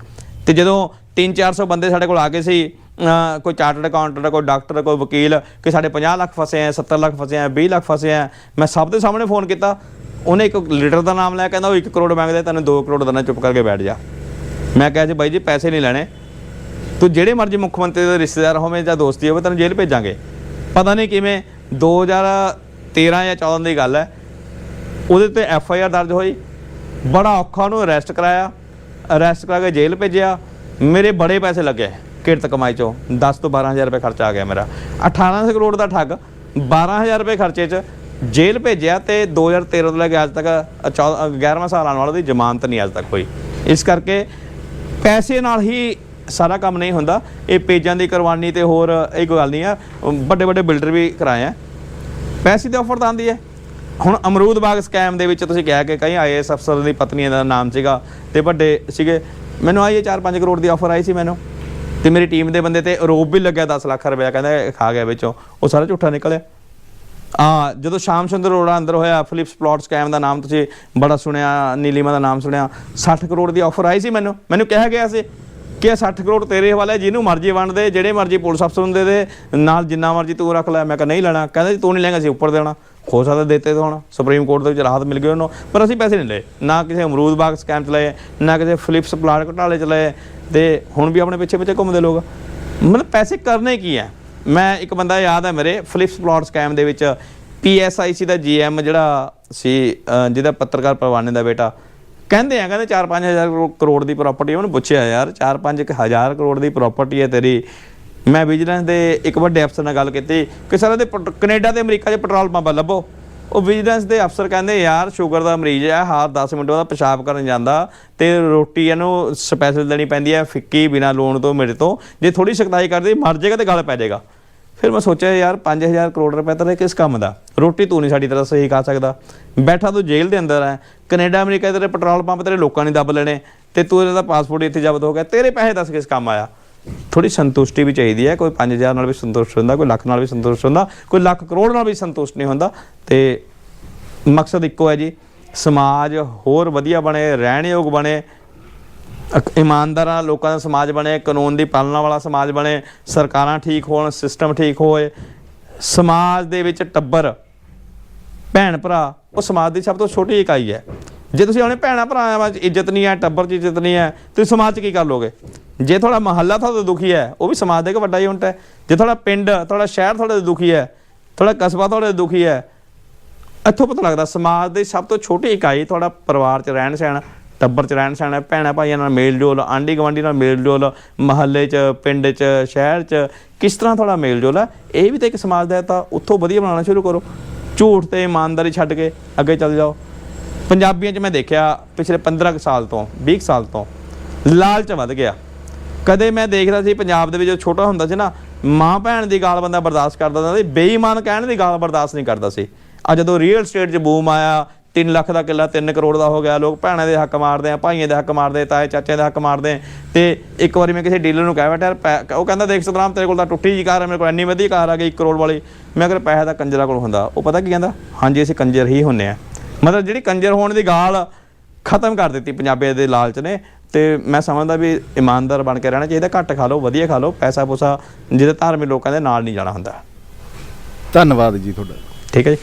ਤੇ ਜਦੋਂ 3-400 ਬੰਦੇ ਸਾਡੇ ਕੋਲ ਆ ਗਏ ਸੀ ਕੋਈ ਚਾਰਟਰਡ ਅਕਾਊਂਟੈਂਟ, ਕੋਈ ਡਾਕਟਰ, ਕੋਈ ਵਕੀਲ, ਕਿ ਸਾਡੇ 50 ਲੱਖ ਫਸੇ ਆ 70 ਲੱਖ ਫਸੇ ਆ 20 ਲੱਖ ਫਸੇ ਆ ਮੈਂ ਸਭ ਦੇ ਸਾਹਮਣੇ ਫੋਨ ਕੀਤਾ। ਉਹਨੇ ਇੱਕ ਲੀਡਰ ਦਾ ਨਾਮ ਲਿਆ, ਕਹਿੰਦਾ ਉਹ 1 ਕਰੋੜ ਮੰਗਦੇ, ਤੈਨੂੰ 2 ਕਰੋੜ ਦੇਣਾ ਚੁੱਪ ਕਰਕੇ ਬੈਠ ਜਾ। ਮੈਂ ਕਿਹਾ ਜੀ ਬਾਈ ਜੀ ਪੈਸੇ ਨਹੀਂ ਲੈਣੇ। ਤੂੰ ਜਿਹੜੇ ਮਰਜ਼ੀ ਮੁੱਖ ਮੰਤਰੀ ਦੇ ਰਿਸ਼ਤੇਦਾਰ ਹੋਵੇਂ ਜਾਂ ਦੋਸਤੀ ਹੋਵੇ, ਤੈਨੂੰ ਜੇਲ੍ਹ ਭੇਜਾਂਗੇ। ਪਤਾ ਨਹੀਂ ਕਿਵੇਂ 2013 ਜਾਂ 14 ਦੀ ਗੱਲ ਹੈ। ਉਹਦੇ ਤੇ ਐਫ ਆਈ ਆਰ ਦਰਜ ਹੋਈ। ਬੜਾ ਔਖਾ ਉਹਨੂੰ ਅਰੈਸਟ ਕਰਾਇਆ। ਅਰੈਸਟ ਕਰਾ ਕੇ ਜੇਲ੍ਹ ਭੇਜਿਆ। ਮੇਰੇ ਬੜੇ ਪੈਸੇ ਲੱਗੇ ਕਿਰਤ ਕਮਾਈ ਚੋਂ। 10 ਤੋਂ 12000 ਰੁਪਏ ਖਰਚਾ ਆ ਗਿਆ ਮੇਰਾ। 18 ਕਰੋੜ ਦਾ ਠੱਗ 12000 ਰੁਪਏ ਖਰਚੇ 'ਚ ਜੇਲ੍ਹ ਭੇਜਿਆ ਤੇ 2013 ਤੋਂ ਲੈ ਕੇ ਅੱਜ ਤੱਕ 11ਵਾਂ ਸਾਲ ਆਉਣ ਵਾਲਾ ਦੀ ਜ਼ਮਾਨਤ ਨਹੀਂ ਅੱਜ ਤੱਕ ਹੋਈ। ਇਸ ਕਰਕੇ ਪੈਸੇ ਨਾਲ ਹੀ ਸਾਰਾ ਕੰਮ ਨਹੀਂ ਹੁੰਦਾ। ਇਹ ਪੇਜਾਂ ਦੀ ਕੁਰਬਾਨੀ ਤੇ ਹੋਰ ਇਹ ਕੋਈ ਗੱਲ ਨਹੀਂ ਆ। ਵੱਡੇ ਵੱਡੇ ਬਿਲਡਰ ਵੀ ਕਰਾਏ ਆ। ਪੈਸੇ ਦੀ ਆਫਰ ਤਾਂ ਆਉਂਦੀ ਹੈ। ਹੁਣ ਅਮਰੂਦ ਬਾਗ ਸਕੈਮ ਦੇ ਵਿੱਚ ਤੁਸੀਂ ਕਿਹਾ ਕਿ ਕਈ ਆਈਐਸ ਅਫਸਰ ਦੀ ਪਤਨੀ ਦਾ ਨਾਮ ਸੀਗਾ ਤੇ ਵੱਡੇ ਸੀਗੇ। ਮੈਨੂੰ ਆਈ 4-5 ਕਰੋੜ ਦੀ ਆਫਰ ਆਈ ਸੀ ਮੈਨੂੰ। ਤੇ ਮੇਰੀ ਟੀਮ ਦੇ ਬੰਦੇ ਤੇ ਆਰੋਪ ਵੀ ਲੱਗਿਆ 10 ਲੱਖ ਰੁਪਏ ਕਹਿੰਦਾ ਖਾ ਗਿਆ ਵਿੱਚੋਂ। ਉਹ ਸਾਰਾ ਝੂਠਾ ਨਿਕਲਿਆ। ਆ ਜਦੋਂ ਸ਼ਾਮ ਸੁੰਦਰ ਅਰੋੜਾ ਅੰਦਰ ਹੋਇਆ ਫਿਲਿਪਸ ਪਲਾਟ ਸਕੈਮ ਦਾ ਨਾਮ ਤੁਸੀਂ ਬੜਾ ਸੁਣਿਆ, ਨੀਲੀਮਾ ਦਾ ਨਾਮ ਸੁਣਿਆ 60 ਕਰੋੜ ਦੀ ਆਫਰ ਆਈ ਸੀ ਮੈਨੂੰ। ਮੈਨੂੰ ਕਿਹਾ ਗਿਆ ਸੀ ਕਿ ਇਹ 60 ਕਰੋੜ ਤੇਰੇ ਹਵਾਲੇ, ਜਿਹਨੂੰ ਮਰਜ਼ੀ ਵੰਡ ਦੇ, ਜਿਹੜੇ ਮਰਜ਼ੀ ਪੁਲਿਸ ਅਫਸਰ ਨੂੰ ਦੇ ਦੇ, ਨਾਲ ਜਿੰਨਾ ਮਰਜ਼ੀ ਤੂੰ ਰੱਖ ਲੈ। ਮੈਂ ਕਿਹਾ, ਨਹੀਂ ਲੈਣਾ। ਕਹਿੰਦਾ ਜੀ, ਤੂੰ ਨਹੀਂ ਲੈਂਗਾ ਸੀ ਉੱਪਰ ਦੇਣਾ। ਹੋ ਸਕਦਾ ਦਿੱਤੇ ਤਾਂ ਹੁਣ। ਸੁਪਰੀਮ ਕੋਰਟ ਦੇ ਵਿੱਚ ਰਾਹਤ ਮਿਲ ਗਈ ਉਹਨੂੰ, ਪਰ ਅਸੀਂ ਪੈਸੇ ਨਹੀਂ ਲਏ। ਨਾ ਕਿਸੇ ਅਮਰੂਦ ਬਾਗ ਸਕੈਮ ਚ ਲਏ, ਨਾ ਕਿਸੇ ਫਲਿਪਸ ਪਲਾਟ ਘਟਾਲੇ ਚ ਲਏ। ਤੇ ਹੁਣ ਵੀ ਆਪਣੇ ਪਿੱਛੇ ਪਿੱਛੇ ਘੁੰਮਦੇ ਲੋਕ। ਮਤਲਬ ਪੈਸੇ ਕਰਨੇ ਕੀ ਹੈ ਮੈਂ ਇੱਕ ਬੰਦਾ ਯਾਦ ਹੈ ਮੇਰੇ ਫਲਿਪਸ ਪਲਾਟ ਸਕੈਮ ਦੇ ਵਿੱਚ ਪੀਐਸਆਈਸੀ ਦਾ ਜੀਐਮ ਜਿਹੜਾ ਸੀ ਜਿਹਦਾ ਪੱਤਰਕਾਰ ਪਰਵਾਨੇ ਦਾ ਬੇਟਾ ਕਹਿੰਦੇ ਆ, ਕਹਿੰਦੇ 4-5000 ਕਰੋੜ ਦੀ ਪ੍ਰਾਪਰਟੀ ਉਹਨੂੰ ਪੁੱਛਿਆ, ਯਾਰ 4-5 ਹਜ਼ਾਰ ਕਰੋੜ ਦੀ ਪ੍ਰਾਪਰਟੀ ਹੈ ਤੇਰੀ। ਮੈਂ ਵਿਜੀਲੈਂਸ ਦੇ ਇੱਕ ਵੱਡੇ ਅਫਸਰ ਨਾਲ ਗੱਲ ਕੀਤੀ। ਕਿ ਸਰ ਇਹਦੇ ਪੈਟ- ਕੈਨੇਡਾ ਤੇ ਅਮਰੀਕਾ 'ਚ ਪੈਟਰੋਲ ਪੰਪ ਲੱਭੋ। ਉਹ ਵਿਜੀਲੈਂਸ ਦੇ ਅਫਸਰ ਕਹਿੰਦੇ, ਯਾਰ ਸ਼ੂਗਰ ਦਾ ਮਰੀਜ਼ ਹੈ ਹਰ 10 ਮਿੰਟ ਉਹਦਾ ਪਿਸ਼ਾਬ ਕਰਨ ਜਾਂਦਾ। ਤੇ ਰੋਟੀ ਇਹਨੂੰ ਸਪੈਸ਼ਲ ਦੇਣੀ ਪੈਂਦੀ ਹੈ ਫਿੱਕੀ ਬਿਨਾ ਲੂਣ ਤੋਂ, ਮੇਰੇ ਤੋਂ। ਜੇ ਥੋੜੀ ਸਖਤਾਈ ਕਰਦੀ, ਮਰ ਜਾਏਗਾ ਤੇ ਗਲ ਪੈ ਜਾਏਗਾ ਫਿਰ ਮੈਂ ਸੋਚਿਆ ਯਾਰ 5000 ਕਰੋੜ ਰੁਪਏ ਤਾਂ ਇਹ ਕਿਸ ਕੰਮ ਦਾ। ਰੋਟੀ ਤੂੰ ਨਹੀਂ ਸਾਡੀ ਤਰ੍ਹਾਂ ਸਹੀ ਖਾ ਸਕਦਾ। ਬੈਠਾ ਤੂੰ ਜੇਲ੍ਹ ਦੇ ਅੰਦਰ ਹੈ ਕੈਨੇਡਾ, ਅਮਰੀਕਾ ਤੇਰੇ ਪੈਟਰੋਲ ਪੰਪ ਤੇਰੇ ਲੋਕਾਂ ਨੇ ਦੱਬ ਲੈਣੇ। ਤੇ ਤੂੰ ਇਹਦਾ ਪਾਸਪੋਰਟ ਇੱਥੇ ਜ਼ਬਤ ਹੋ ਗਿਆ। ਤੇਰੇ ਪੈਸੇ ਦੱਸ ਕਿਸ ਕੰਮ ਆਇਆ। ਥੋੜੀ ਸੰਤੁਸ਼ਟੀ ਵੀ ਚਾਹੀਦੀ ਹੈ ਕੋਈ 5000 ਨਾਲ ਵੀ ਸੰਤੁਸ਼ਟ ਹੁੰਦਾ, ਕੋਈ ਲੱਖ ਨਾਲ ਵੀ ਸੰਤੁਸ਼ਟ ਹੁੰਦਾ, ਕੋਈ ਲੱਖ ਕਰੋੜ ਨਾਲ ਵੀ ਸੰਤੁਸ਼ਟ ਨਹੀਂ ਹੁੰਦਾ। ਤੇ ਮਕਸਦ ਇੱਕੋ ਹੈ ਜੀ। ਸਮਾਜ ਹੋਰ ਵਧੀਆ ਬਣੇ ਰਹਿਣ ਯੋਗ ਬਣੇ। ਇਮਾਨਦਾਰਾਂ, ਲੋਕਾਂ ਦਾ ਸਮਾਜ ਬਣੇ, ਕਾਨੂੰਨ ਦੀ ਪਾਲਣਾ ਵਾਲਾ ਸਮਾਜ ਬਣੇ, ਸਰਕਾਰਾਂ ਠੀਕ ਹੋਣ ਸਿਸਟਮ ਠੀਕ ਹੋਏ, ਸਮਾਜ ਦੇ ਵਿੱਚ ਟੱਬਰ, ਭੈਣ ਭਰਾ, ਉਹ ਸਮਾਜ ਦੀ ਸਭ ਤੋਂ ਛੋਟੀ ਇਕਾਈ ਹੈ। ਜੇ ਤੁਸੀਂ ਆਪਣੇ ਭੈਣਾਂ ਭਰਾਵਾਂ ਵਿੱਚ ਇੱਜ਼ਤ ਨਹੀਂ ਹੈ, ਟੱਬਰ 'ਚ ਇੱਜ਼ਤ ਨਹੀਂ ਹੈ, ਤੁਸੀਂ ਸਮਾਜ 'ਚ ਕੀ ਕਰ ਲੋਗੇ? ਜੇ ਤੁਹਾਡਾ ਮਹੱਲਾ ਤੁਹਾਡਾ ਦੁਖੀ ਹੈ, ਉਹ ਵੀ ਸਮਾਜ ਦਾ ਇੱਕ ਵੱਡਾ ਯੂਨਿਟ ਹੈ। ਜੇ ਤੁਹਾਡਾ ਪਿੰਡ, ਤੁਹਾਡਾ ਸ਼ਹਿਰ ਤੁਹਾਡੇ ਦੁਖੀ ਹੈ, ਤੁਹਾਡਾ ਕਸਬਾ ਤੁਹਾਡੇ ਦੁਖੀ ਹੈ, ਇੱਥੋਂ ਪਤਾ ਲੱਗਦਾ ਸਮਾਜ ਦੀ ਸਭ ਤੋਂ ਛੋਟੀ ਇਕਾਈ ਤੁਹਾਡਾ ਪਰਿਵਾਰ 'ਚ ਰਹਿਣ ਸਹਿਣ ਟੱਬਰ 'ਚ ਰਹਿਣ ਸਹਿਣ ਹੈ, ਭੈਣਾਂ ਭਾਈਆਂ ਨਾਲ ਮੇਲ ਜੋਲ ਆਂਢੀ ਗੁਆਂਢੀ ਨਾਲ ਮੇਲ ਜੋਲ ਮਹੱਲੇ 'ਚ, ਪਿੰਡ 'ਚ, ਸ਼ਹਿਰ 'ਚ, ਕਿਸ ਤਰ੍ਹਾਂ ਤੁਹਾਡਾ ਮੇਲ ਜੋਲ ਹੈ? ਇਹ ਵੀ ਤਾਂ ਇੱਕ ਸਮਾਜ ਦਾ ਹੈ, ਤਾਂ ਉੱਥੋਂ ਵਧੀਆ ਬਣਾਉਣਾ ਸ਼ੁਰੂ ਕਰੋ। ਝੂਠ ਤੇ ਇਮਾਨਦਾਰੀ ਛੱਡ ਕੇ ਅੱਗੇ ਚੱਲ ਜਾਓ। ਪੰਜਾਬੀਆਂ 'ਚ ਮੈਂ ਦੇਖਿਆ, ਪਿਛਲੇ 15 ਕੁ ਸਾਲ ਤੋਂ 20 ਕੁ ਸਾਲ ਤੋਂ, ਲਾਲਚ ਵੱਧ ਗਿਆ। ਕਦੇ ਮੈਂ ਦੇਖਦਾ ਸੀ, ਪੰਜਾਬ ਦੇ ਵਿੱਚ ਜਦੋਂ ਛੋਟਾ ਹੁੰਦਾ ਸੀ ਨਾ, ਮਾਂ ਭੈਣ ਦੀ ਗਾਲ ਬੰਦਾ ਬਰਦਾਸ਼ਤ ਕਰਦਾ ਸੀ, ਬੇਈਮਾਨ ਕਹਿਣ ਦੀ ਗਾਲ ਬਰਦਾਸ਼ਤ ਨਹੀਂ ਕਰਦਾ ਸੀ। ਆ ਜਦੋਂ ਰੀਅਲ ਸਟੇਟ 'ਚ ਬੂਮ ਆਇਆ 3 ਲੱਖ ਦਾ ਕਿੱਲਾ 3 ਕਰੋੜ ਦਾ ਹੋ ਗਿਆ। ਲੋਕ ਭੈਣਾਂ ਦੇ ਹੱਕ ਮਾਰਦੇ ਆ ਭਾਈਆਂ ਦੇ ਹੱਕ ਮਾਰਦੇ ਤਾਏ ਚਾਚਿਆਂ ਦੇ ਹੱਕ ਮਾਰਦੇ ਤੇ ਇੱਕ ਵਾਰੀ ਮੈਂ ਕਿਸੇ ਡੀਲਰ ਨੂੰ ਕਹਿ ਬੈਠਾ ਯਾਰ ਉਹ ਕਹਿੰਦਾ ਦੇਖ ਸਤਰਾਮ ਤੇਰੇ ਕੋਲ ਤਾਂ ਟੁੱਟੀ ਜੀ ਕਾਰ ਹੈ ਮੇਰੇ ਕੋਲ ਇੰਨੀ ਵਧੀਆ ਕਾਰ ਆ ਗਈ 1 ਕਰੋੜ ਵਾਲੀ। ਮੈਂ ਕਿਹਾ ਪੈਸਾ ਤਾਂ ਕੰਜਰਾਂ ਕੋਲ ਹੁੰਦਾ। ਉਹ ਪਤਾ ਕੀ ਕਹਿੰਦਾ? ਹਾਂਜੀ ਅਸੀਂ ਕੰਜਰ ਹੀ ਹੁੰਨੇ ਆ। ਮਤਲਬ ਜਿਹੜੀ ਕੰਜਰ ਹੋਣ ਦੀ ਗਾਲ ਖਤਮ ਕਰ ਦਿੱਤੀ ਪੰਜਾਬੀਆਂ ਦੇ ਲਾਲਚ ਨੇ। ਤੇ ਮੈਂ ਸਮਝਦਾ ਵੀ ਇਮਾਨਦਾਰ ਬਣ ਕੇ ਰਹਿਣਾ ਚਾਹੀਦਾ ਘੱਟ ਖਾ ਲਓ ਵਧੀਆ ਖਾ ਲਓ ਪੈਸਾ ਪੂਸਾ ਜਿਹਦੇ ਧਾਰਮਿਕ ਲੋਕਾਂ ਦੇ ਨਾਲ ਨਹੀਂ ਜਾਣਾ ਹੁੰਦਾ। ਧੰਨਵਾਦ ਜੀ ਤੁਹਾਡਾ। ਠੀਕ ਹੈ ਜੀ।